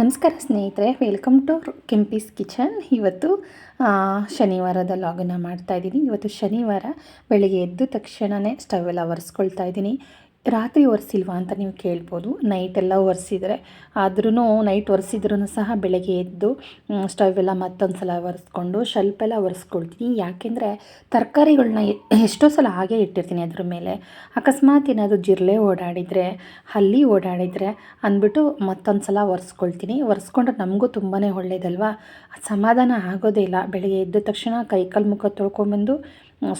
ನಮಸ್ಕಾರ ಸ್ನೇಹಿತರೆ welcome to Kempee's kitchen ಇವತ್ತು ಶನಿವಾರದ ಲಾಗನ್ನ ಮಾಡ್ತಾ ಇದ್ದೀನಿ. ಇವತ್ತು ಶನಿವಾರ, ಬೆಳಿಗ್ಗೆ ಎದ್ದ ತಕ್ಷಣವೇ ಸ್ಟವ್ ಎಲ್ಲ ಒರೆಸ್ಕೊಳ್ತಾ ಇದ್ದೀನಿ. ರಾತ್ರಿ ಒರೆಸಿಲ್ವಾ ಅಂತ ನೀವು ಕೇಳ್ಬೋದು. ನೈಟ್ ಎಲ್ಲ ಒರೆಸಿದರೆ. ಆದ್ರೂ ನೈಟ್ ಒರೆಸಿದ್ರೂ ಸಹ ಬೆಳಗ್ಗೆ ಎದ್ದು ಸ್ಟವ್ ಎಲ್ಲ ಮತ್ತೊಂದು ಸಲ ಒರೆಸ್ಕೊಂಡು ಶೆಲ್ಫ್ ಎಲ್ಲ ಒರೆಸ್ಕೊಳ್ತೀನಿ. ಯಾಕೆಂದರೆ ತರಕಾರಿಗಳನ್ನ ಎಷ್ಟೋ ಸಲ ಹಾಗೆ ಇಟ್ಟಿರ್ತೀನಿ ಅದ್ರ ಮೇಲೆ. ಅಕಸ್ಮಾತ್ ಏನಾದರೂ ಜಿರಳೆ ಓಡಾಡಿದರೆ, ಹಲ್ಲಿ ಓಡಾಡಿದರೆ ಅಂದ್ಬಿಟ್ಟು ಮತ್ತೊಂದು ಸಲ ಒರೆಸ್ಕೊಳ್ತೀನಿ. ಒರೆಸ್ಕೊಂಡ್ರೆ ನಮಗೂ ತುಂಬಾ ಒಳ್ಳೇದಲ್ವಾ? ಸಮಾಧಾನ ಆಗೋದೇ ಇಲ್ಲ. ಬೆಳಗ್ಗೆ ಎದ್ದ ತಕ್ಷಣ ಕೈಕಾಲು ಮುಖ ತೊಳ್ಕೊಂಬಂದು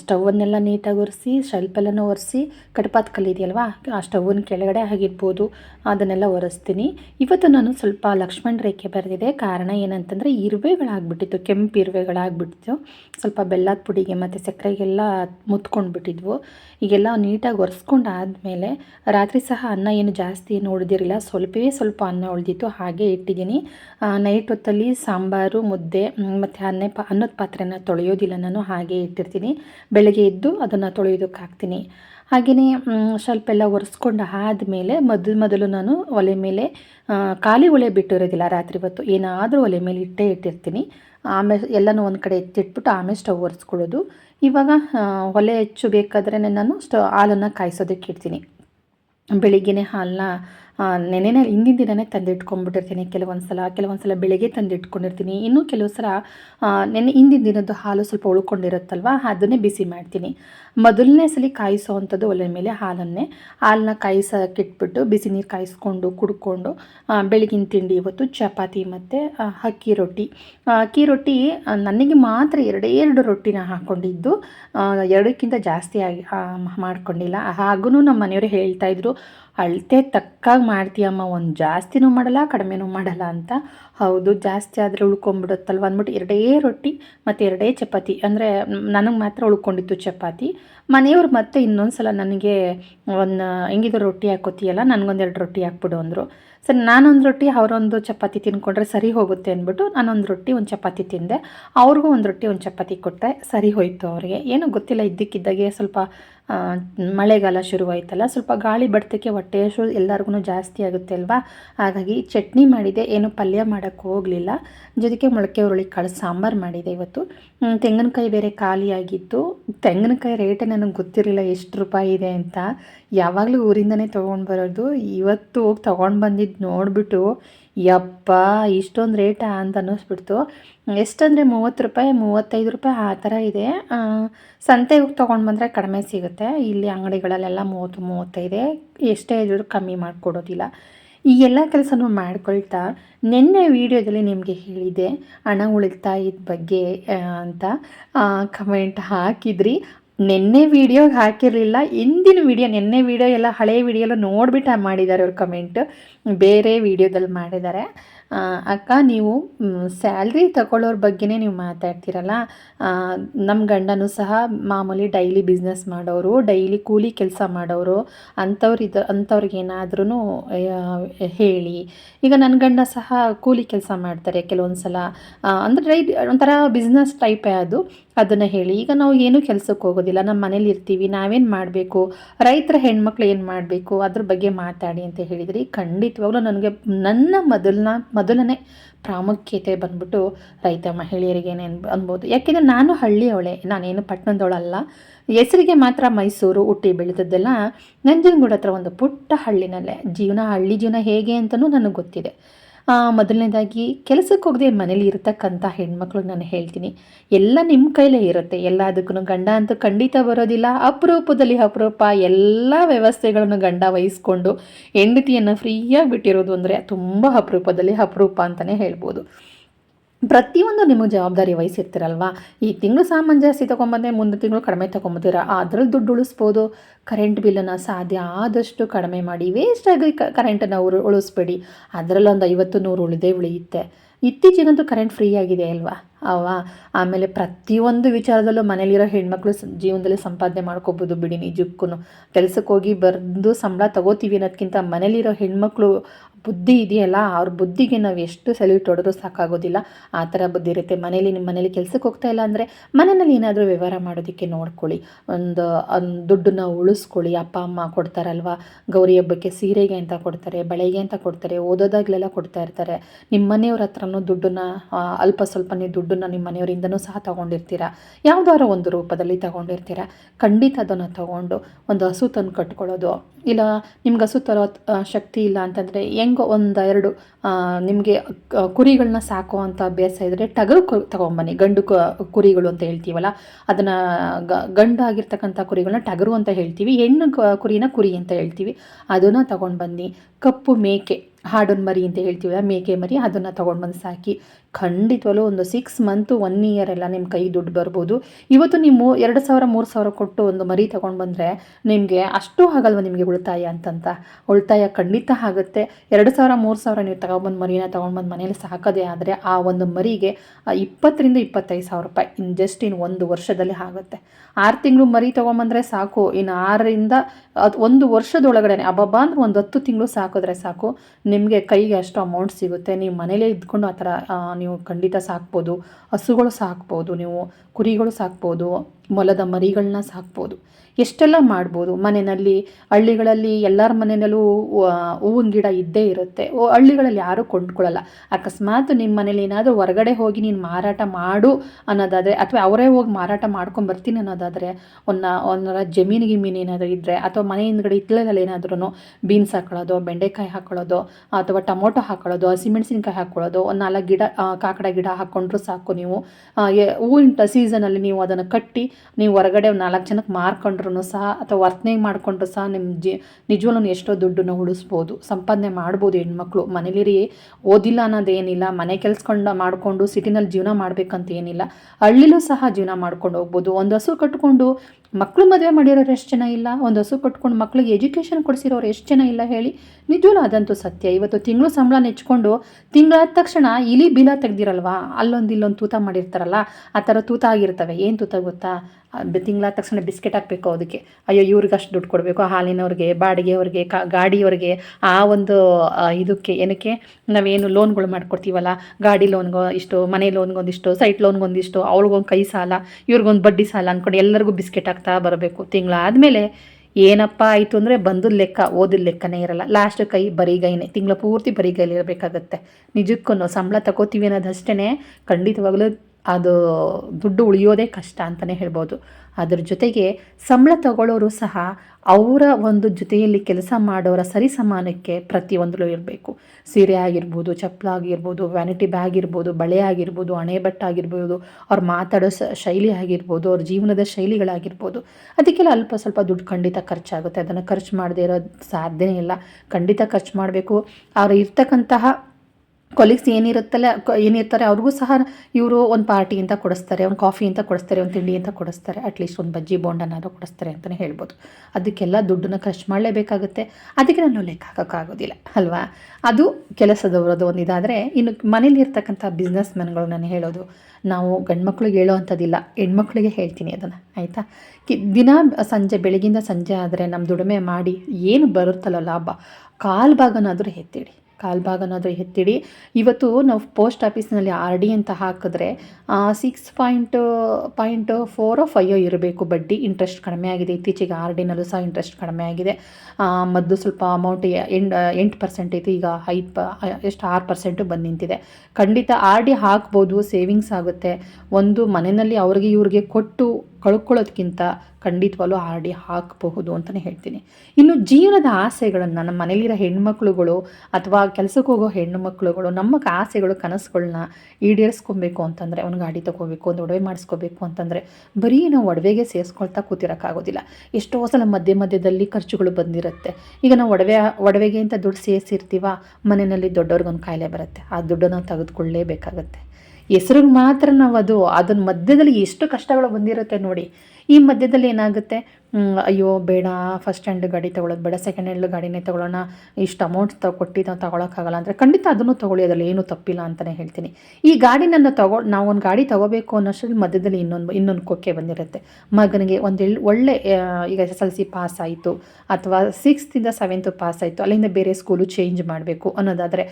ಸ್ಟವನ್ನೆಲ್ಲ ನೀಟಾಗಿ ಒರೆಸಿ, ಶೆಲ್ಫೆಲ್ಲನೂ ಒರೆಸಿ, ಕಡಪಾತ್ ಕಲ್ಲಿದೆಯಲ್ವಾ? ಆ ಸ್ಟವ್ನ ಕೆಳಗಡೆ ಆಗಿರ್ಬೋದು, ಅದನ್ನೆಲ್ಲ ಒರೆಸ್ತೀನಿ. ಇವತ್ತು ನಾನು ಸ್ವಲ್ಪ ಲಕ್ಷ್ಮಣ ರೇಖೆ ಬರೆದಿದೆ. ಕಾರಣ ಏನಂತಂದರೆ, ಇರುವೆಗಳಾಗ್ಬಿಟ್ಟಿತ್ತು, ಕೆಂಪು ಇರುವೆಗಳಾಗ್ಬಿಟ್ಟಿತ್ತು. ಸ್ವಲ್ಪ ಬೆಲ್ಲದ ಪುಡಿಗೆ ಮತ್ತು ಸಕ್ಕರೆಗೆಲ್ಲ ಮುತ್ಕೊಂಡು ಬಿಟ್ಟಿದ್ವು ಈಗೆಲ್ಲ ನೀಟಾಗಿ ಒರೆಸ್ಕೊಂಡು ಆದಮೇಲೆ ರಾತ್ರಿ ಸಹ ಅನ್ನ ಏನು ಜಾಸ್ತಿ ಏನು ಉಳಿದಿರಲಿಲ್ಲ. ಸ್ವಲ್ಪವೇ ಸ್ವಲ್ಪ ಅನ್ನ ಉಳಿದಿತ್ತು, ಹಾಗೆ ಇಟ್ಟಿದ್ದೀನಿ. ನೈಟ್ ಹೊತ್ತಲ್ಲಿ ಸಾಂಬಾರು, ಮುದ್ದೆ ಮತ್ತು ಅನ್ನ, ಪ, ಅನ್ನದ ಪಾತ್ರೆನ ತೊಳೆಯೋದಿಲ್ಲ ನಾನು, ಹಾಗೆ ಇಟ್ಟಿರ್ತೀನಿ. ಬೆಳಗ್ಗೆ ಎದ್ದು ಅದನ್ನು ತೊಳೆಯೋದಕ್ಕೆ ಹಾಕ್ತೀನಿ. ಹಾಗೆಯೇ ಸ್ವಲ್ಪ ಎಲ್ಲ ಒರೆಸ್ಕೊಂಡು ಆದಮೇಲೆ ಮೊದಲು ಮೊದಲು ನಾನು ಒಲೆ ಮೇಲೆ ಖಾಲಿ ಒಲೆ ಬಿಟ್ಟಿರೋದಿಲ್ಲ ರಾತ್ರಿ ಹೊತ್ತು. ಏನಾದರೂ ಒಲೆ ಮೇಲೆ ಇಟ್ಟೇ ಇಟ್ಟಿರ್ತೀನಿ. ಆಮೇಲೆ ಎಲ್ಲನೂ ಒಂದು ಕಡೆ ಎತ್ತಿಟ್ಬಿಟ್ಟು ಆಮೇಲೆ ಸ್ಟವ್ ಒರೆಸ್ಕೊಳ್ಳೋದು. ಇವಾಗ ಒಲೆ ಹೆಚ್ಚು ಬೇಕಾದ್ರೆ ನಾನು ಸ್ಟವ್ ಹಾಲನ್ನು ಕಾಯಿಸೋದಕ್ಕೆ ಇಡ್ತೀನಿ. ಬೆಳಿಗ್ಗೆ ಹಾಲನ್ನ ನೆನೆನೇ ಹಿಂದಿನ ದಿನನೇ ತಂದಿಟ್ಕೊಂಡ್ಬಿಟ್ಟಿರ್ತೀನಿ. ಕೆಲವೊಂದು ಸಲ ಕೆಲವೊಂದು ಸಲ ಬೆಳಗ್ಗೆ ತಂದಿಟ್ಕೊಂಡಿರ್ತೀನಿ. ಇನ್ನೂ ಕೆಲವು ಸಲ ನೆನೆ ಹಿಂದಿನ ದಿನದ್ದು ಹಾಲು ಸ್ವಲ್ಪ ಉಳ್ಕೊಂಡಿರುತ್ತಲ್ವ, ಅದನ್ನೇ ಬಿಸಿ ಮಾಡ್ತೀನಿ. ಮೊದಲನೇ ಸಲ ಕಾಯಿಸೋ ಅಂಥದ್ದು ಒಲೆ ಮೇಲೆ ಹಾಲನ್ನೇ. ಹಾಲನ್ನ ಕಾಯಿಸೋಕ್ಕಿಟ್ಬಿಟ್ಟು ಬಿಸಿ ನೀರು ಕಾಯಿಸ್ಕೊಂಡು, ಕುಡ್ಕೊಂಡು ಬೆಳಗಿನ ತಿಂಡಿ ಇವತ್ತು ಚಪಾತಿ ಮತ್ತು ಅಕ್ಕಿ ರೊಟ್ಟಿ. ಅಕ್ಕಿ ರೊಟ್ಟಿ ನನಗೆ ಮಾತ್ರ ಎರಡೇ ಎರಡು ರೊಟ್ಟಿನ ಹಾಕ್ಕೊಂಡಿದ್ದು ಎರಡಕ್ಕಿಂತ ಜಾಸ್ತಿ ಆಗಿ ಮಾಡ್ಕೊಂಡಿಲ್ಲ. ಹಾಗೂ ನಮ್ಮ ಮನೆಯವರು ಹೇಳ್ತಾಯಿದ್ರು ಅಳತೆ ತಕ್ಕಾಗಿ ಮಾಡ್ತೀಯಮ್ಮ, ಒಂದು ಜಾಸ್ತಿನೂ ಮಾಡಲ್ಲ, ಕಡಿಮೆನೂ ಮಾಡಲ್ಲ ಅಂತ. ಹೌದು, ಜಾಸ್ತಿ ಆದರೆ ಉಳ್ಕೊಂಡ್ಬಿಡುತ್ತಲ್ವ ಅಂದ್ಬಿಟ್ಟು ಎರಡೇ ರೊಟ್ಟಿ ಮತ್ತು ಎರಡೇ ಚಪಾತಿ. ಅಂದರೆ ನನಗೆ ಮಾತ್ರ ಉಳ್ಕೊಂಡಿತ್ತು ಚಪಾತಿ. ಮನೆಯವ್ರು ಮತ್ತೆ ಇನ್ನೊಂದು ಸಲ ನನಗೆ ಒಂದು, ಹೆಂಗಿದ್ರು ರೊಟ್ಟಿ ಹಾಕೋತೀಯಲ್ಲ ನನಗೊಂದೆರಡು ರೊಟ್ಟಿ ಹಾಕ್ಬಿಡು ಅಂದರು. ಸರಿ, ನಾನೊಂದು ರೊಟ್ಟಿ, ಅವರೊಂದು ಚಪಾತಿ ತಿನ್ಕೊಂಡ್ರೆ ಸರಿ ಹೋಗುತ್ತೆ ಅಂದ್ಬಿಟ್ಟು ನಾನೊಂದು ರೊಟ್ಟಿ, ಒಂದು ಚಪಾತಿ ತಿಂದೆ. ಅವ್ರಿಗೂ ಒಂದು ರೊಟ್ಟಿ, ಒಂದು ಚಪಾತಿ ಕೊಟ್ಟೆ ಸರಿ ಹೋಯಿತು ಅವರಿಗೆ. ಏನೂ ಗೊತ್ತಿಲ್ಲ, ಇದ್ದಕ್ಕಿದ್ದಾಗೆ ಸ್ವಲ್ಪ ಮಳೆಗಾಲ ಶುರುವಾಯಿತಲ್ಲ, ಸ್ವಲ್ಪ ಗಾಳಿ ಬಡ್ತಕ್ಕೆ ಹೊಟ್ಟೆ ಹಸು ಎಲ್ಲರಿಗೂ ಜಾಸ್ತಿ ಆಗುತ್ತೆ ಅಲ್ವಾ? ಹಾಗಾಗಿ ಚಟ್ನಿ ಮಾಡಿದೆ, ಏನು ಪಲ್ಯ ಮಾಡೋಕ್ಕೆ ಹೋಗಲಿಲ್ಲ. ಜೊತೆಗೆ ಮೊಳಕೆ ಹುರುಳಿ ಕಾಳು ಸಾಂಬಾರು ಮಾಡಿದೆ ಇವತ್ತು. ತೆಂಗಿನಕಾಯಿ ಬೇರೆ ಖಾಲಿಯಾಗಿತ್ತು ತೆಂಗಿನಕಾಯಿ ರೇಟೇ ನನಗೆ ಗೊತ್ತಿರಲಿಲ್ಲ ಎಷ್ಟು ರೂಪಾಯಿ ಇದೆ ಅಂತ. ಯಾವಾಗಲೂ ಊರಿಂದನೇ ತೊಗೊಂಡು ಬರೋದು. ಇವತ್ತು ಹೋಗಿ ತೊಗೊಂಡು ಬಂದಿದ್ದು ನೋಡಿಬಿಟ್ಟು ಯಪ್ಪ, ಇಷ್ಟೊಂದು ರೇಟಾ ಅಂತ ಅನ್ನಿಸ್ಬಿಡ್ತು. ಎಷ್ಟಂದರೆ ಮೂವತ್ತು ರೂಪಾಯಿ, ಮೂವತ್ತೈದು ರೂಪಾಯಿ ಆ ಥರ ಇದೆ. ಸಂತೆಗೆ ತೊಗೊಂಡು ಬಂದರೆ ಕಡಿಮೆ ಸಿಗುತ್ತೆ. ಇಲ್ಲಿ ಅಂಗಡಿಗಳಲ್ಲೆಲ್ಲ ಮೂವತ್ತು, ಮೂವತ್ತೈದೆ, ಎಷ್ಟೇ ಇದ್ರೂ ಕಮ್ಮಿ ಮಾಡಿಕೊಡೋದಿಲ್ಲ. ಈ ಎಲ್ಲ ಕೆಲಸನೂ ಮಾಡ್ಕೊಳ್ತಾ ನಿನ್ನೆ ವೀಡಿಯೋದಲ್ಲಿ ನಿಮಗೆ ಹೇಳಿದೆ ಹಣ ಉಳಿತಾಯದ ಬಗ್ಗೆ ಅಂತ ಕಮೆಂಟ್ ಹಾಕಿದ್ರಿ. ನಿನ್ನೆ ವೀಡಿಯೋಗೆ ಹಾಕಿರಲಿಲ್ಲ, ಇಂದಿನ ವೀಡಿಯೋ ನಿನ್ನೆ ವೀಡಿಯೋ ಎಲ್ಲ ಹಳೆಯ ವೀಡಿಯೋ ಎಲ್ಲ ನೋಡಿಬಿಟ್ಟು ಮಾಡಿದ್ದಾರೆ ಅವ್ರ ಕಮೆಂಟ್ ಬೇರೆ ವೀಡಿಯೋದಲ್ಲಿ ಮಾಡಿದ್ದಾರೆ ಅಕ್ಕ, ನೀವು ಸ್ಯಾಲ್ರಿ ತಗೊಳ್ಳೋರ ಬಗ್ಗೆನೇ ನೀವು ಮಾತಾಡ್ತೀರಲ್ಲ. ನಮ್ಮ ಗಂಡನೂ ಸಹ ಮಾಮೂಲಿ ಡೈಲಿ ಬಿಸ್ನೆಸ್ ಮಾಡೋರು ಡೈಲಿ ಕೂಲಿ ಕೆಲಸ ಮಾಡೋರು. ಅಂಥವ್ರು ಇದು ಅಂಥವ್ರಿಗೆ ಏನಾದ್ರೂ ಹೇಳಿ. ಈಗ ನನ್ನ ಗಂಡ ಸಹ ಕೂಲಿ ಕೆಲಸ ಮಾಡ್ತಾರೆ ಕೆಲವೊಂದು ಸಲ ಅಂದರೆ ಒಂಥರ ಬಿಸ್ನೆಸ್ ಟೈಪೇ ಅದು. ಅದನ್ನು ಹೇಳಿ. ಈಗ ನಾವು ಏನೂ ಕೆಲಸಕ್ಕೆ ಹೋಗೋದಿಲ್ಲ. ನಮ್ಮ ಮನೇಲಿ ಇರ್ತೀವಿ. ನಾವೇನು ಮಾಡಬೇಕು? ರೈತರ ಹೆಣ್ಮಕ್ಳು ಏನು ಮಾಡಬೇಕು? ಅದ್ರ ಬಗ್ಗೆ ಮಾತಾಡಿ ಅಂತ ಹೇಳಿದ್ರಿ. ಖಂಡಿತವಾಗ್ಲೂ ನನಗೆ, ನನ್ನ ಮೊದಲನ, ಮೊದಲನೇ ಪ್ರಾಮುಖ್ಯತೆ ಬಂದ್ಬಿಟ್ಟು ರೈತ ಮಹಿಳೆಯರಿಗೇನೆ ಅನ್ಬ ಅನ್ಬೋದು. ಯಾಕೆಂದರೆ ನಾನು ಹಳ್ಳಿಯವಳೆ. ನಾನೇನು ಪಟ್ಟಣದವಳಲ್ಲ ಹೆಸರಿಗೆ ಮಾತ್ರ ಮೈಸೂರು ಹುಟ್ಟಿ ಬೆಳೆದದ್ದೆಲ್ಲ ನಂಜನಗೂಡ ಹತ್ರ ಒಂದು ಪುಟ್ಟ ಹಳ್ಳಿನಲ್ಲೇ. ಜೀವನ, ಹಳ್ಳಿ ಜೀವನ ಹೇಗೆ ಅಂತಲೂ ನನಗೆ ಗೊತ್ತಿದೆ. ಮೊದಲನೇದಾಗಿ ಕೆಲಸಕ್ಕೆ ಹೋಗದೆ ಮನೇಲಿ ಇರತಕ್ಕಂಥ ಹೆಣ್ಮಕ್ಳಿಗೆ ನಾನು ಹೇಳ್ತೀನಿ. ಎಲ್ಲ ನಿಮ್ಮ ಕೈಲೇ ಇರುತ್ತೆ. ಎಲ್ಲ ಅದಕ್ಕೂ ಗಂಡ ಅಂತೂ ಖಂಡಿತ ಬರೋದಿಲ್ಲ. ಅಪರೂಪದಲ್ಲಿ ಅಪರೂಪ ಎಲ್ಲ ವ್ಯವಸ್ಥೆಗಳನ್ನು ಗಂಡ ವಹಿಸ್ಕೊಂಡು ಹೆಂಡತಿಯನ್ನು ಫ್ರೀಯಾಗಿ ಬಿಟ್ಟಿರೋದು ಅಂದರೆ ತುಂಬ ಅಪರೂಪದಲ್ಲಿ ಅಪರೂಪ ಅಂತಲೇ ಹೇಳ್ಬೋದು. ಪ್ರತಿಯೊಂದು ನಿಮಗೆ ಜವಾಬ್ದಾರಿ ವಹಿಸಿರ್ತೀರಲ್ವ? ಈ ತಿಂಗಳು ಸಾಮಾನು ಜಾಸ್ತಿ ತೊಗೊಂಬಂದೆ ಮುಂದೆ ತಿಂಗಳು ಕಡಿಮೆ ತೊಗೊಂಬತ್ತೀರ ಅದ್ರಲ್ಲಿ ದುಡ್ಡು ಉಳಿಸ್ಬೋದು. ಕರೆಂಟ್ ಬಿಲ್ಲನ್ನು ಸಾಧ್ಯ ಆದಷ್ಟು ಕಡಿಮೆ ಮಾಡಿ. ವೇಸ್ಟಾಗಿ ಕರೆಂಟನ್ನು ಉರು ಉಳಿಸ್ಬೇಡಿ. ಅದರಲ್ಲೊಂದು ಐವತ್ತು, ನೂರು ಉಳಿದೇ ಉಳಿಯುತ್ತೆ. ಇತ್ತೀಚೆಗಂತೂ ಕರೆಂಟ್ ಫ್ರೀ ಆಗಿದೆ ಅಲ್ವಾ? ಅವಾ ಆಮೇಲೆ ಪ್ರತಿಯೊಂದು ವಿಚಾರದಲ್ಲೂ ಮನೇಲಿರೋ ಹೆಣ್ಮಕ್ಳು ಜೀವನದಲ್ಲಿ ಸಂಪಾದನೆ ಮಾಡ್ಕೋಬೋದು ಬಿಡಿ ನಿಜಕ್ಕೂ ಕೆಲಸಕ್ಕೆ ಹೋಗಿ ಬಂದು ಸಂಬಳ ತಗೋತೀವಿ ಅನ್ನೋದಕ್ಕಿಂತ ಮನೇಲಿರೋ ಹೆಣ್ಮಕ್ಳು ಬುದ್ಧಿ ಇದೆಯಲ್ಲ, ಅವ್ರ ಬುದ್ಧಿಗೆ ನಾವು ಎಷ್ಟು ಸೆಲ್ಯೂಟ್ ಹೊಡೆದ್ರೂ ಸಾಕಾಗೋದಿಲ್ಲ. ಆ ಥರ ಬುದ್ಧಿ ಇರುತ್ತೆ. ಮನೇಲಿ ನಿಮ್ಮ ಮನೇಲಿ ಕೆಲಸಕ್ಕೆ ಹೋಗ್ತಾ ಇಲ್ಲ ಅಂದರೆ ಮನೆಯಲ್ಲಿ ಏನಾದರೂ ವ್ಯವಹಾರ ಮಾಡೋದಕ್ಕೆ ನೋಡ್ಕೊಳ್ಳಿ. ಒಂದು ದುಡ್ಡನ್ನ ಉಳಿಸ್ಕೊಳ್ಳಿ. ಅಪ್ಪ, ಅಮ್ಮ ಕೊಡ್ತಾರಲ್ವ? ಗೌರಿ ಹಬ್ಬಕ್ಕೆ ಸೀರೆಗೆ ಅಂತ ಕೊಡ್ತಾರೆ, ಬಳೆಗೆ ಅಂತ ಕೊಡ್ತಾರೆ, ಓದೋದಾಗ್ಲೆಲ್ಲ ಕೊಡ್ತಾ ಇರ್ತಾರೆ. ನಿಮ್ಮ ಮನೆಯವ್ರ ಹತ್ರನೂ ದುಡ್ಡನ್ನ ಅಲ್ಪ ಸ್ವಲ್ಪ ನೀವು ದುಡ್ಡನ್ನ ನಿಮ್ಮ ಮನೆಯವರಿಂದನೂ ಸಹ ತಗೊಂಡಿರ್ತೀರ? ಯಾವುದಾದ್ರು ಒಂದು ರೂಪದಲ್ಲಿ ತಗೊಂಡಿರ್ತೀರ? ಖಂಡಿತ ಅದನ್ನು ತಗೊಂಡು ಒಂದು ಹಸು ತಂದು ಕಟ್ಕೊಳ್ಳೋದು. ಇಲ್ಲ, ನಿಮ್ಗೆ ಹಸು ತರೋ ಶಕ್ತಿ ಇಲ್ಲ ಅಂತಂದರೆ ಹೆಂಗೋ ಒಂದು ಎರಡು ನಿಮಗೆ ಕುರಿಗಳನ್ನ ಸಾಕುವಂಥ ಅಭ್ಯಾಸ ಇದ್ದರೆ ಟಗರು ಕು, ತಗೊಂಬನ್ನಿ. ಗಂಡು ಕುರಿಗಳು ಅಂತ ಹೇಳ್ತೀವಲ್ಲ, ಅದನ್ನು ಗಂಡು ಆಗಿರ್ತಕ್ಕಂಥ ಕುರಿಗಳನ್ನ ಟಗರು ಅಂತ ಹೇಳ್ತೀವಿ. ಹೆಣ್ಣು ಕುರಿನ ಕುರಿ ಅಂತ ಹೇಳ್ತೀವಿ. ಅದನ್ನು ತಗೊಂಡು ಬನ್ನಿ ಕಪ್ಪು ಮೇಕೆ, ಹಾಡೊನ್ ಮರಿ ಅಂತ ಹೇಳ್ತೀವಲ್ಲ, ಮೇಕೆ ಮರಿ, ಅದನ್ನು ತೊಗೊಂಡು ಬಂದು ಸಾಕಿ. ಖಂಡಿತವಲ್ಲೂ ಒಂದು ಸಿಕ್ಸ್ ಮಂತು ಒನ್ ಇಯರ್ ಎಲ್ಲ ನಿಮ್ಮ ಕೈ ದುಡ್ಡು ಬರ್ಬೋದು. ಇವತ್ತು ನೀವು ಎರಡು ಸಾವಿರ, ಮೂರು ಸಾವಿರ ಕೊಟ್ಟು ಒಂದು ಮರಿ ತೊಗೊಂಡು ಬಂದರೆ ನಿಮಗೆ ಅಷ್ಟು ಆಗಲ್ವ ನಿಮಗೆ ಉಳಿತಾಯ ಅಂತಂತ? ಉಳಿತಾಯ ಖಂಡಿತ ಆಗುತ್ತೆ. ಎರಡು ಸಾವಿರ, ಮೂರು ಸಾವಿರ ನೀವು ತಗೊಬಂದು ಮರಿನ ತೊಗೊಂಡ್ಬಂದು ಮನೇಲಿ ಸಾಕೋದೇ ಆದರೆ ಆ ಒಂದು ಮರಿಗೆ ಇಪ್ಪತ್ತರಿಂದ ಇಪ್ಪತ್ತೈದು ಸಾವಿರ ರೂಪಾಯಿ ಇನ್ ಜಸ್ಟ್ ಇನ್ನು ಒಂದು ವರ್ಷದಲ್ಲಿ ಆಗುತ್ತೆ. ಆರು ತಿಂಗಳು ಮರಿ ತೊಗೊಂಬಂದರೆ ಸಾಕು. ಇನ್ನು ಆರರಿಂದ, ಅದು ಒಂದು ವರ್ಷದೊಳಗಡೆ ಅಬ್ಬಬ್ಬ ಅಂದ್ರೆ ಒಂದು ಹತ್ತು ತಿಂಗಳು ಸಾಕಿದ್ರೆ ಸಾಕು, ನಿಮಗೆ ಕೈಗೆ ಅಷ್ಟು ಅಮೌಂಟ್ ಸಿಗುತ್ತೆ. ನೀವು ಮನೇಲೇ ಇದ್ಕೊಂಡು ಆ ಥರ ನೀವು ಖಂಡಿತ ಸಾಕ್ಬೋದು ಹಸುಗಳು ಸಾಕ್ಬೋದು ನೀವು ಕುರಿಗಳು ಸಾಕ್ಬೋದು ಮೊಲದ ಮರಿಗಳನ್ನ ಸಾಕ್ಬೋದು. ಎಷ್ಟೆಲ್ಲ ಮಾಡ್ಬೋದು? ಮನೆಯಲ್ಲಿ, ಹಳ್ಳಿಗಳಲ್ಲಿ ಎಲ್ಲರ ಮನೆಯಲ್ಲೂ ಹೂವಿನ ಗಿಡ ಇದ್ದೇ ಇರುತ್ತೆ. ಹಳ್ಳಿಗಳಲ್ಲಿ ಯಾರೂ ಕೊಂಡ್ಕೊಳ್ಳಲ್ಲ ಅಕಸ್ಮಾತ್ ನಿಮ್ಮ ಮನೇಲಿ ಏನಾದರೂ ಹೊರಗಡೆ ಹೋಗಿ ನೀನು ಮಾರಾಟ ಮಾಡು ಅನ್ನೋದಾದರೆ, ಅಥವಾ ಅವರೇ ಹೋಗಿ ಮಾರಾಟ ಮಾಡ್ಕೊಂಡು ಬರ್ತೀನಿ ಅನ್ನೋದಾದರೆ ಒನ್ನ ಒಂದರ ಜಮೀನು ಗಿಮೀನು ಏನಾದರೂ ಇದ್ದರೆ ಅಥವಾ ಮನೆ ಹಿಂದ್ಗಡೆ ಹಿತ್ತಲಲ್ಲಿ ಏನಾದ್ರೂ ಬೀನ್ಸ್ ಹಾಕೊಳ್ಳೋದು, ಬೆಂಡೆಕಾಯಿ ಹಾಕೊಳ್ಳೋದು, ಅಥವಾ ಟೊಮೊಟೊ ಹಾಕೊಳ್ಳೋದು, ಹಸಿಮೆಣಸಿನ್ಕಾಯಿ ಹಾಕೊಳ್ಳೋದು, ಒಂದು ನಾಲ್ಕು ಗಿಡ ಕಾಕಡ ಗಿಡ ಹಾಕ್ಕೊಂಡ್ರು ಸಾಕು ನೀವು. ಹೂವಿನ ಸೀಸನಲ್ಲಿ ನೀವು ಅದನ್ನು ಕಟ್ಟಿ, ನೀವು ಹೊರಗಡೆ ನಾಲ್ಕು ಜನಕ್ಕೆ ಮಾರ್ಕೊಂಡ್ರು ಸಹ ಅಥವಾ ವರ್ತನೆ ಮಾಡಿಕೊಂಡ್ರು ಸಹ ನಿಮ್ಮ ಜಿ ನಿಜವಲ್ಲೂ ಎಷ್ಟೋ ದುಡ್ಡನ್ನು ಉಳಿಸ್ಬೋದು. ಸಂಪಾದನೆ ಮಾಡ್ಬೋದು ಹೆಣ್ಮಕ್ಳು. ಮನೇಲಿರಿ, ಓದಿಲ್ಲ ಅನ್ನೋದೇನಿಲ್ಲ ಮನೆ ಕೆಲ್ಸ್ಕೊಂಡು ಮಾಡಿಕೊಂಡು ಸಿಟಿನಲ್ಲಿ ಜೀವನ ಮಾಡಬೇಕಂತ ಏನಿಲ್ಲ. ಹಳ್ಳಿಲೂ ಸಹ ಜೀವನ ಮಾಡ್ಕೊಂಡು ಹೋಗ್ಬೋದು. ಒಂದು ಹಸು ಕಟ್ಕೊಂಡು ಮಕ್ಕಳು ಮದುವೆ ಮಾಡಿರೋರು ಎಷ್ಟು ಜನ ಇಲ್ಲ? ಒಂದು ಹಸು ಕಟ್ಕೊಂಡು ಮಕ್ಕಳಿಗೆ ಎಜುಕೇಷನ್ ಕೊಡಿಸಿರೋರು ಎಷ್ಟು ಜನ ಇಲ್ಲ ಹೇಳಿ. ನಿಜವೂ ಅದಂತೂ ಸತ್ಯ. ಇವತ್ತು ತಿಂಗಳು ಸಂಬಳ ನೆಚ್ಕೊಂಡು ತಿಂಗಳಾದ ತಕ್ಷಣ ಇಲಿ ಬಿಲ ತೆಗ್ದಿರಲ್ವಾ? ಅಲ್ಲೊಂದು ಇಲ್ಲೊಂದು ತೂತ ಮಾಡಿರ್ತಾರಲ್ಲ, ಆ ಥರ ತೂತ ಆಗಿರ್ತವೆ. ಏನು ತೂತ ಗೊತ್ತಾ? ತಿಂಗಳಾದ ತಕ್ಷಣ ಬಿಸ್ಕೆಟ್ ಹಾಕಬೇಕು ಅದಕ್ಕೆ ಅಯ್ಯೋ, ಇವ್ರಿಗೆ ಅಷ್ಟು ದುಡ್ಡು ಕೊಡಬೇಕು. ಹಾಲಿನವ್ರಿಗೆ, ಬಾಡಿಗೆಯವ್ರಿಗೆ, ಕಾ ಗಾಡಿಯವ್ರಿಗೆ, ಆ ಒಂದು ಇದಕ್ಕೆ, ಏನಕ್ಕೆ? ನಾವೇನು ಲೋನ್ಗಳು ಮಾಡ್ಕೊಡ್ತೀವಲ್ಲ? ಗಾಡಿ ಲೋನ್ಗೋ ಇಷ್ಟು, ಮನೆ ಲೋನ್ಗೊಂದಿಷ್ಟು, ಸೈಟ್ ಲೋನ್ಗೊಂದಿಷ್ಟು ಅವ್ರಿಗೊಂದು ಕೈ ಸಾಲ, ಇವ್ರಿಗೊಂದು ಬಡ್ಡಿ ಸಾಲ ಅಂದ್ಕೊಂಡು ಎಲ್ಲರಿಗೂ ಬಿಸ್ಕೆಟ್ ಹಾಕ್ತಾ ಬರಬೇಕು. ತಿಂಗಳಾದಮೇಲೆ ಏನಪ್ಪ ಆಯಿತು ಅಂದರೆ ಬಂದದ ಲೆಕ್ಕ, ಓದಿದ ಲೆಕ್ಕನೇ ಇರಲ್ಲ. ಲಾಸ್ಟ್ ಕೈ ಬರಿಗೈನೇ ತಿಂಗಳ ಪೂರ್ತಿ ಬರಿಗೈಲಿ ಇರಬೇಕಾಗತ್ತೆ ನಿಜಕ್ಕೂ ಸಂಬಳ ತಗೋತೀವಿ ಅನ್ನೋದಷ್ಟೇ ಖಂಡಿತವಾಗ್ಲೂ ಅದು ದುಡ್ಡು ಉಳಿಯೋದೇ ಕಷ್ಟ ಅಂತಲೇ ಹೇಳ್ಬೋದು. ಅದ್ರ ಜೊತೆಗೆ ಸಂಬಳ ತಗೊಳ್ಳೋರು ಸಹ ಅವರ ಒಂದು ಜೊತೆಯಲ್ಲಿ ಕೆಲಸ ಮಾಡೋರ ಸರಿ ಸಮಾನಕ್ಕೆ ಇರಬೇಕು. ಸೀರೆ ಆಗಿರ್ಬೋದು, ಚಪ್ಪಲ ಆಗಿರ್ಬೋದು ವ್ಯಾನಿಟಿ ಬ್ಯಾಗ್ ಇರ್ಬೋದು ಬಳೆ ಆಗಿರ್ಬೋದು, ಹಣೆಬಟ್ಟು ಆಗಿರ್ಬೋದು, ಅವ್ರು ಮಾತಾಡೋ ಶೈಲಿ ಆಗಿರ್ಬೋದು, ಅವ್ರ ಜೀವನದ ಶೈಲಿಗಳಾಗಿರ್ಬೋದು. ಅದಕ್ಕೆಲ್ಲ ಅಲ್ಪ ಸ್ವಲ್ಪ ದುಡ್ಡು ಖಂಡಿತ ಖರ್ಚಾಗುತ್ತೆ. ಅದನ್ನು ಖರ್ಚು ಮಾಡದೇ ಇರೋ ಸಾಧ್ಯನೇ ಇಲ್ಲ. ಖಂಡಿತ ಖರ್ಚು ಮಾಡಬೇಕು. ಅವ್ರು ಇರ್ತಕ್ಕಂತಹ ಕೊಲೀಗ್ಸ್ ಏನಿರುತ್ತಲ್ಲ ಏನಿರ್ತಾರೆ, ಅವ್ರಿಗೂ ಸಹ ಇವರು ಒಂದು ಪಾರ್ಟಿ ಅಂತ ಕೊಡಿಸ್ತಾರೆ, ಒಂದು ಕಾಫಿ ಅಂತ ಕೊಡಿಸ್ತಾರೆ, ಒಂದು ತಿಂಡಿ ಅಂತ ಕೊಡಿಸ್ತಾರೆ ಅಟ್ಲೀಸ್ಟ್ ಒಂದು ಬಜ್ಜಿ ಬೋಂಡನಾದರೂ ಕೊಡಿಸ್ತಾರೆ ಅಂತಲೇ ಹೇಳ್ಬೋದು. ಅದಕ್ಕೆಲ್ಲ ದುಡ್ಡನ್ನ ಖರ್ಚು ಮಾಡಲೇಬೇಕಾಗುತ್ತೆ. ಅದಕ್ಕೆ ನಾನು ಲೆಕ್ಕ ಹಾಕೋಕ್ಕಾಗೋದಿಲ್ಲ, ಅಲ್ವಾ? ಅದು ಕೆಲಸದವರದ್ದು ಒಂದು ಇದಾದರೆ, ಇನ್ನು ಮನೇಲಿ ಇರ್ತಕ್ಕಂಥ ಬಿಸ್ನೆಸ್ ಮ್ಯಾನ್ಗಳು ನಾನು ಹೇಳೋದು, ನಾವು ಗಂಡು ಮಕ್ಳಿಗೆ ಹೇಳೋ ಅಂಥದ್ದಿಲ್ಲ ಹೆಣ್ಮಕ್ಳಿಗೆ ಹೇಳ್ತೀನಿ ಅದನ್ನು, ಆಯಿತಾ? ಕಿ ದಿನ ಸಂಜೆ ಬೆಳಗಿಂದ ಸಂಜೆ ಆದರೆ ನಮ್ಮ ದುಡಿಮೆ ಮಾಡಿ, ಏನು ಬರುತ್ತಲ್ಲ ಲಾಭ? ಕಾಲು ಭಾಗನಾದರೂ ಎತ್ತಿಡಿ. ಕಾಲು ಭಾಗನಾದರೂ ಎತ್ತಿಡಿ. ಇವತ್ತು ನಾವು ಪೋಸ್ಟ್ ಆಫೀಸ್ನಲ್ಲಿ ಆರ್ ಡಿ ಅಂತ ಹಾಕಿದ್ರೆ ಸಿಕ್ಸ್ ಪಾಯಿಂಟ್ ಪಾಯಿಂಟ್ ಫೋರೋ ಫೈಯೋ ಇರಬೇಕು ಬಡ್ಡಿ. ಇಂಟ್ರೆಸ್ಟ್ ಕಡಿಮೆ ಆಗಿದೆ. ಇತ್ತೀಚೆಗೆ ಆರ್ ಡಿನಲ್ಲೂ ಸಹ ಇಂಟ್ರೆಸ್ಟ್ ಕಡಿಮೆ ಆಗಿದೆ. ಮದ್ದು ಸ್ವಲ್ಪ ಅಮೌಂಟ್ ಎಂಟು ಎಂಟು ಪರ್ಸೆಂಟ್ ಇತ್ತು ಈಗ ಐದು ಪ ಎಷ್ಟು ಆರು ಪರ್ಸೆಂಟು ಬಂದು ನಿಂತಿದೆ. ಖಂಡಿತ ಆರ್ ಡಿ ಹಾಕ್ಬೋದು. ಸೇವಿಂಗ್ಸ್ ಆಗುತ್ತೆ. ಒಂದು ಮನೆಯಲ್ಲಿ ಅವ್ರಿಗೆ ಇವ್ರಿಗೆ ಕೊಟ್ಟು ಕಳ್ಕೊಳ್ಳೋದಕ್ಕಿಂತ ಖಂಡಿತವಾಗ್ಲೂ ಆರ್ ಡಿ ಹಾಕಬಹುದು ಅಂತಲೇ ಹೇಳ್ತೀನಿ. ಇನ್ನು ಜೀವನದ ಆಸೆಗಳನ್ನು ನಮ್ಮ ಮನೇಲಿರೋ ಹೆಣ್ಮಕ್ಳುಗಳು ಅಥವಾ ಕೆಲಸಕ್ಕೆ ಹೋಗೋ ಹೆಣ್ಣು ಮಕ್ಕಳುಗಳು ನಮ್ಮ ಆಸೆಗಳು ಕನಸುಗಳನ್ನ ಈಡೇರಿಸ್ಕೊಬೇಕು ಅಂತಂದರೆ, ಒಂದು ಗಾಡಿ ತೊಗೋಬೇಕು, ಒಂದು ಒಡವೆ ಮಾಡಿಸ್ಕೋಬೇಕು ಅಂತಂದರೆ, ಬರೀ ನಾವು ಒಡವೆಗೆ ಸೇರಿಸ್ಕೊಳ್ತಾ ಕೂತಿರೋಕ್ಕಾಗೋದಿಲ್ಲ. ಎಷ್ಟೋ ಸಲ ಮಧ್ಯ ಮಧ್ಯದಲ್ಲಿ ಖರ್ಚುಗಳು ಬಂದಿರುತ್ತೆ. ಈಗ ನಾವು ಒಡವೆ, ಒಡವೆಗೆ ಅಂತ ದುಡ್ಡು ಸೇರಿಸಿರ್ತೀವ, ಮನೆಯಲ್ಲಿ ದೊಡ್ಡವ್ರಿಗೊಂದು ಕಾಯಿಲೆ ಬರುತ್ತೆ. ಆ ದುಡ್ಡನ್ನು ತೆಗೆದುಕೊಳ್ಳೇಬೇಕಾಗತ್ತೆ. ಹೆಸ್ರಿಗೆ ಮಾತ್ರ ನಾವು ಅದು ಅದನ್ನ ಮಧ್ಯದಲ್ಲಿ ಎಷ್ಟು ಕಷ್ಟಗಳು ಬಂದಿರುತ್ತೆ ನೋಡಿ. ಈ ಮಧ್ಯದಲ್ಲಿ ಏನಾಗುತ್ತೆ? ಅಯ್ಯೋ, ಬೇಡ ಫಸ್ಟ್ ಹ್ಯಾಂಡ್ ಗಾಡಿ ತೊಗೊಳೋದು ಬೇಡ ಸೆಕೆಂಡ್ ಹ್ಯಾಂಡ್ ಗಾಡಿನೇ ತೊಗೊಳ್ಳೋಣ ಇಷ್ಟು ಅಮೌಂಟ್ ತ ಕೊಟ್ಟು ನಾವು ತೊಗೊಳಕ್ಕಾಗಲ್ಲ ಅಂದರೆ ಖಂಡಿತ ಅದನ್ನು ತೊಗೊಳ್ಳಿ, ಅದರಲ್ಲಿ ಏನೂ ತಪ್ಪಿಲ್ಲ ಅಂತಲೇ ಹೇಳ್ತೀನಿ. ಈ ಗಾಡಿನನ್ನು ತಗೊ, ನಾವು ಒಂದು ಗಾಡಿ ತೊಗೋಬೇಕು ಅನ್ನೋಷ್ಟರಲ್ಲಿ ಮಧ್ಯದಲ್ಲಿ ಇನ್ನೊಂದು ಇನ್ನೊಂದು ಕೊಕ್ಕೆ ಬಂದಿರುತ್ತೆ. ಮಗನಿಗೆ ಒಂದು ಒಳ್ಳೆ ಈಗ ಎಸ್ ಎಲ್ ಸಿ ಪಾಸ್ ಆಯಿತು, ಅಥವಾ ಸಿಕ್ಸ್ತಿಂದ ಸೆವೆಂತು ಪಾಸ್ ಆಯಿತು, ಅಲ್ಲಿಂದ ಬೇರೆ ಸ್ಕೂಲು ಚೇಂಜ್ ಮಾಡಬೇಕು ಅನ್ನೋದಾದರೆ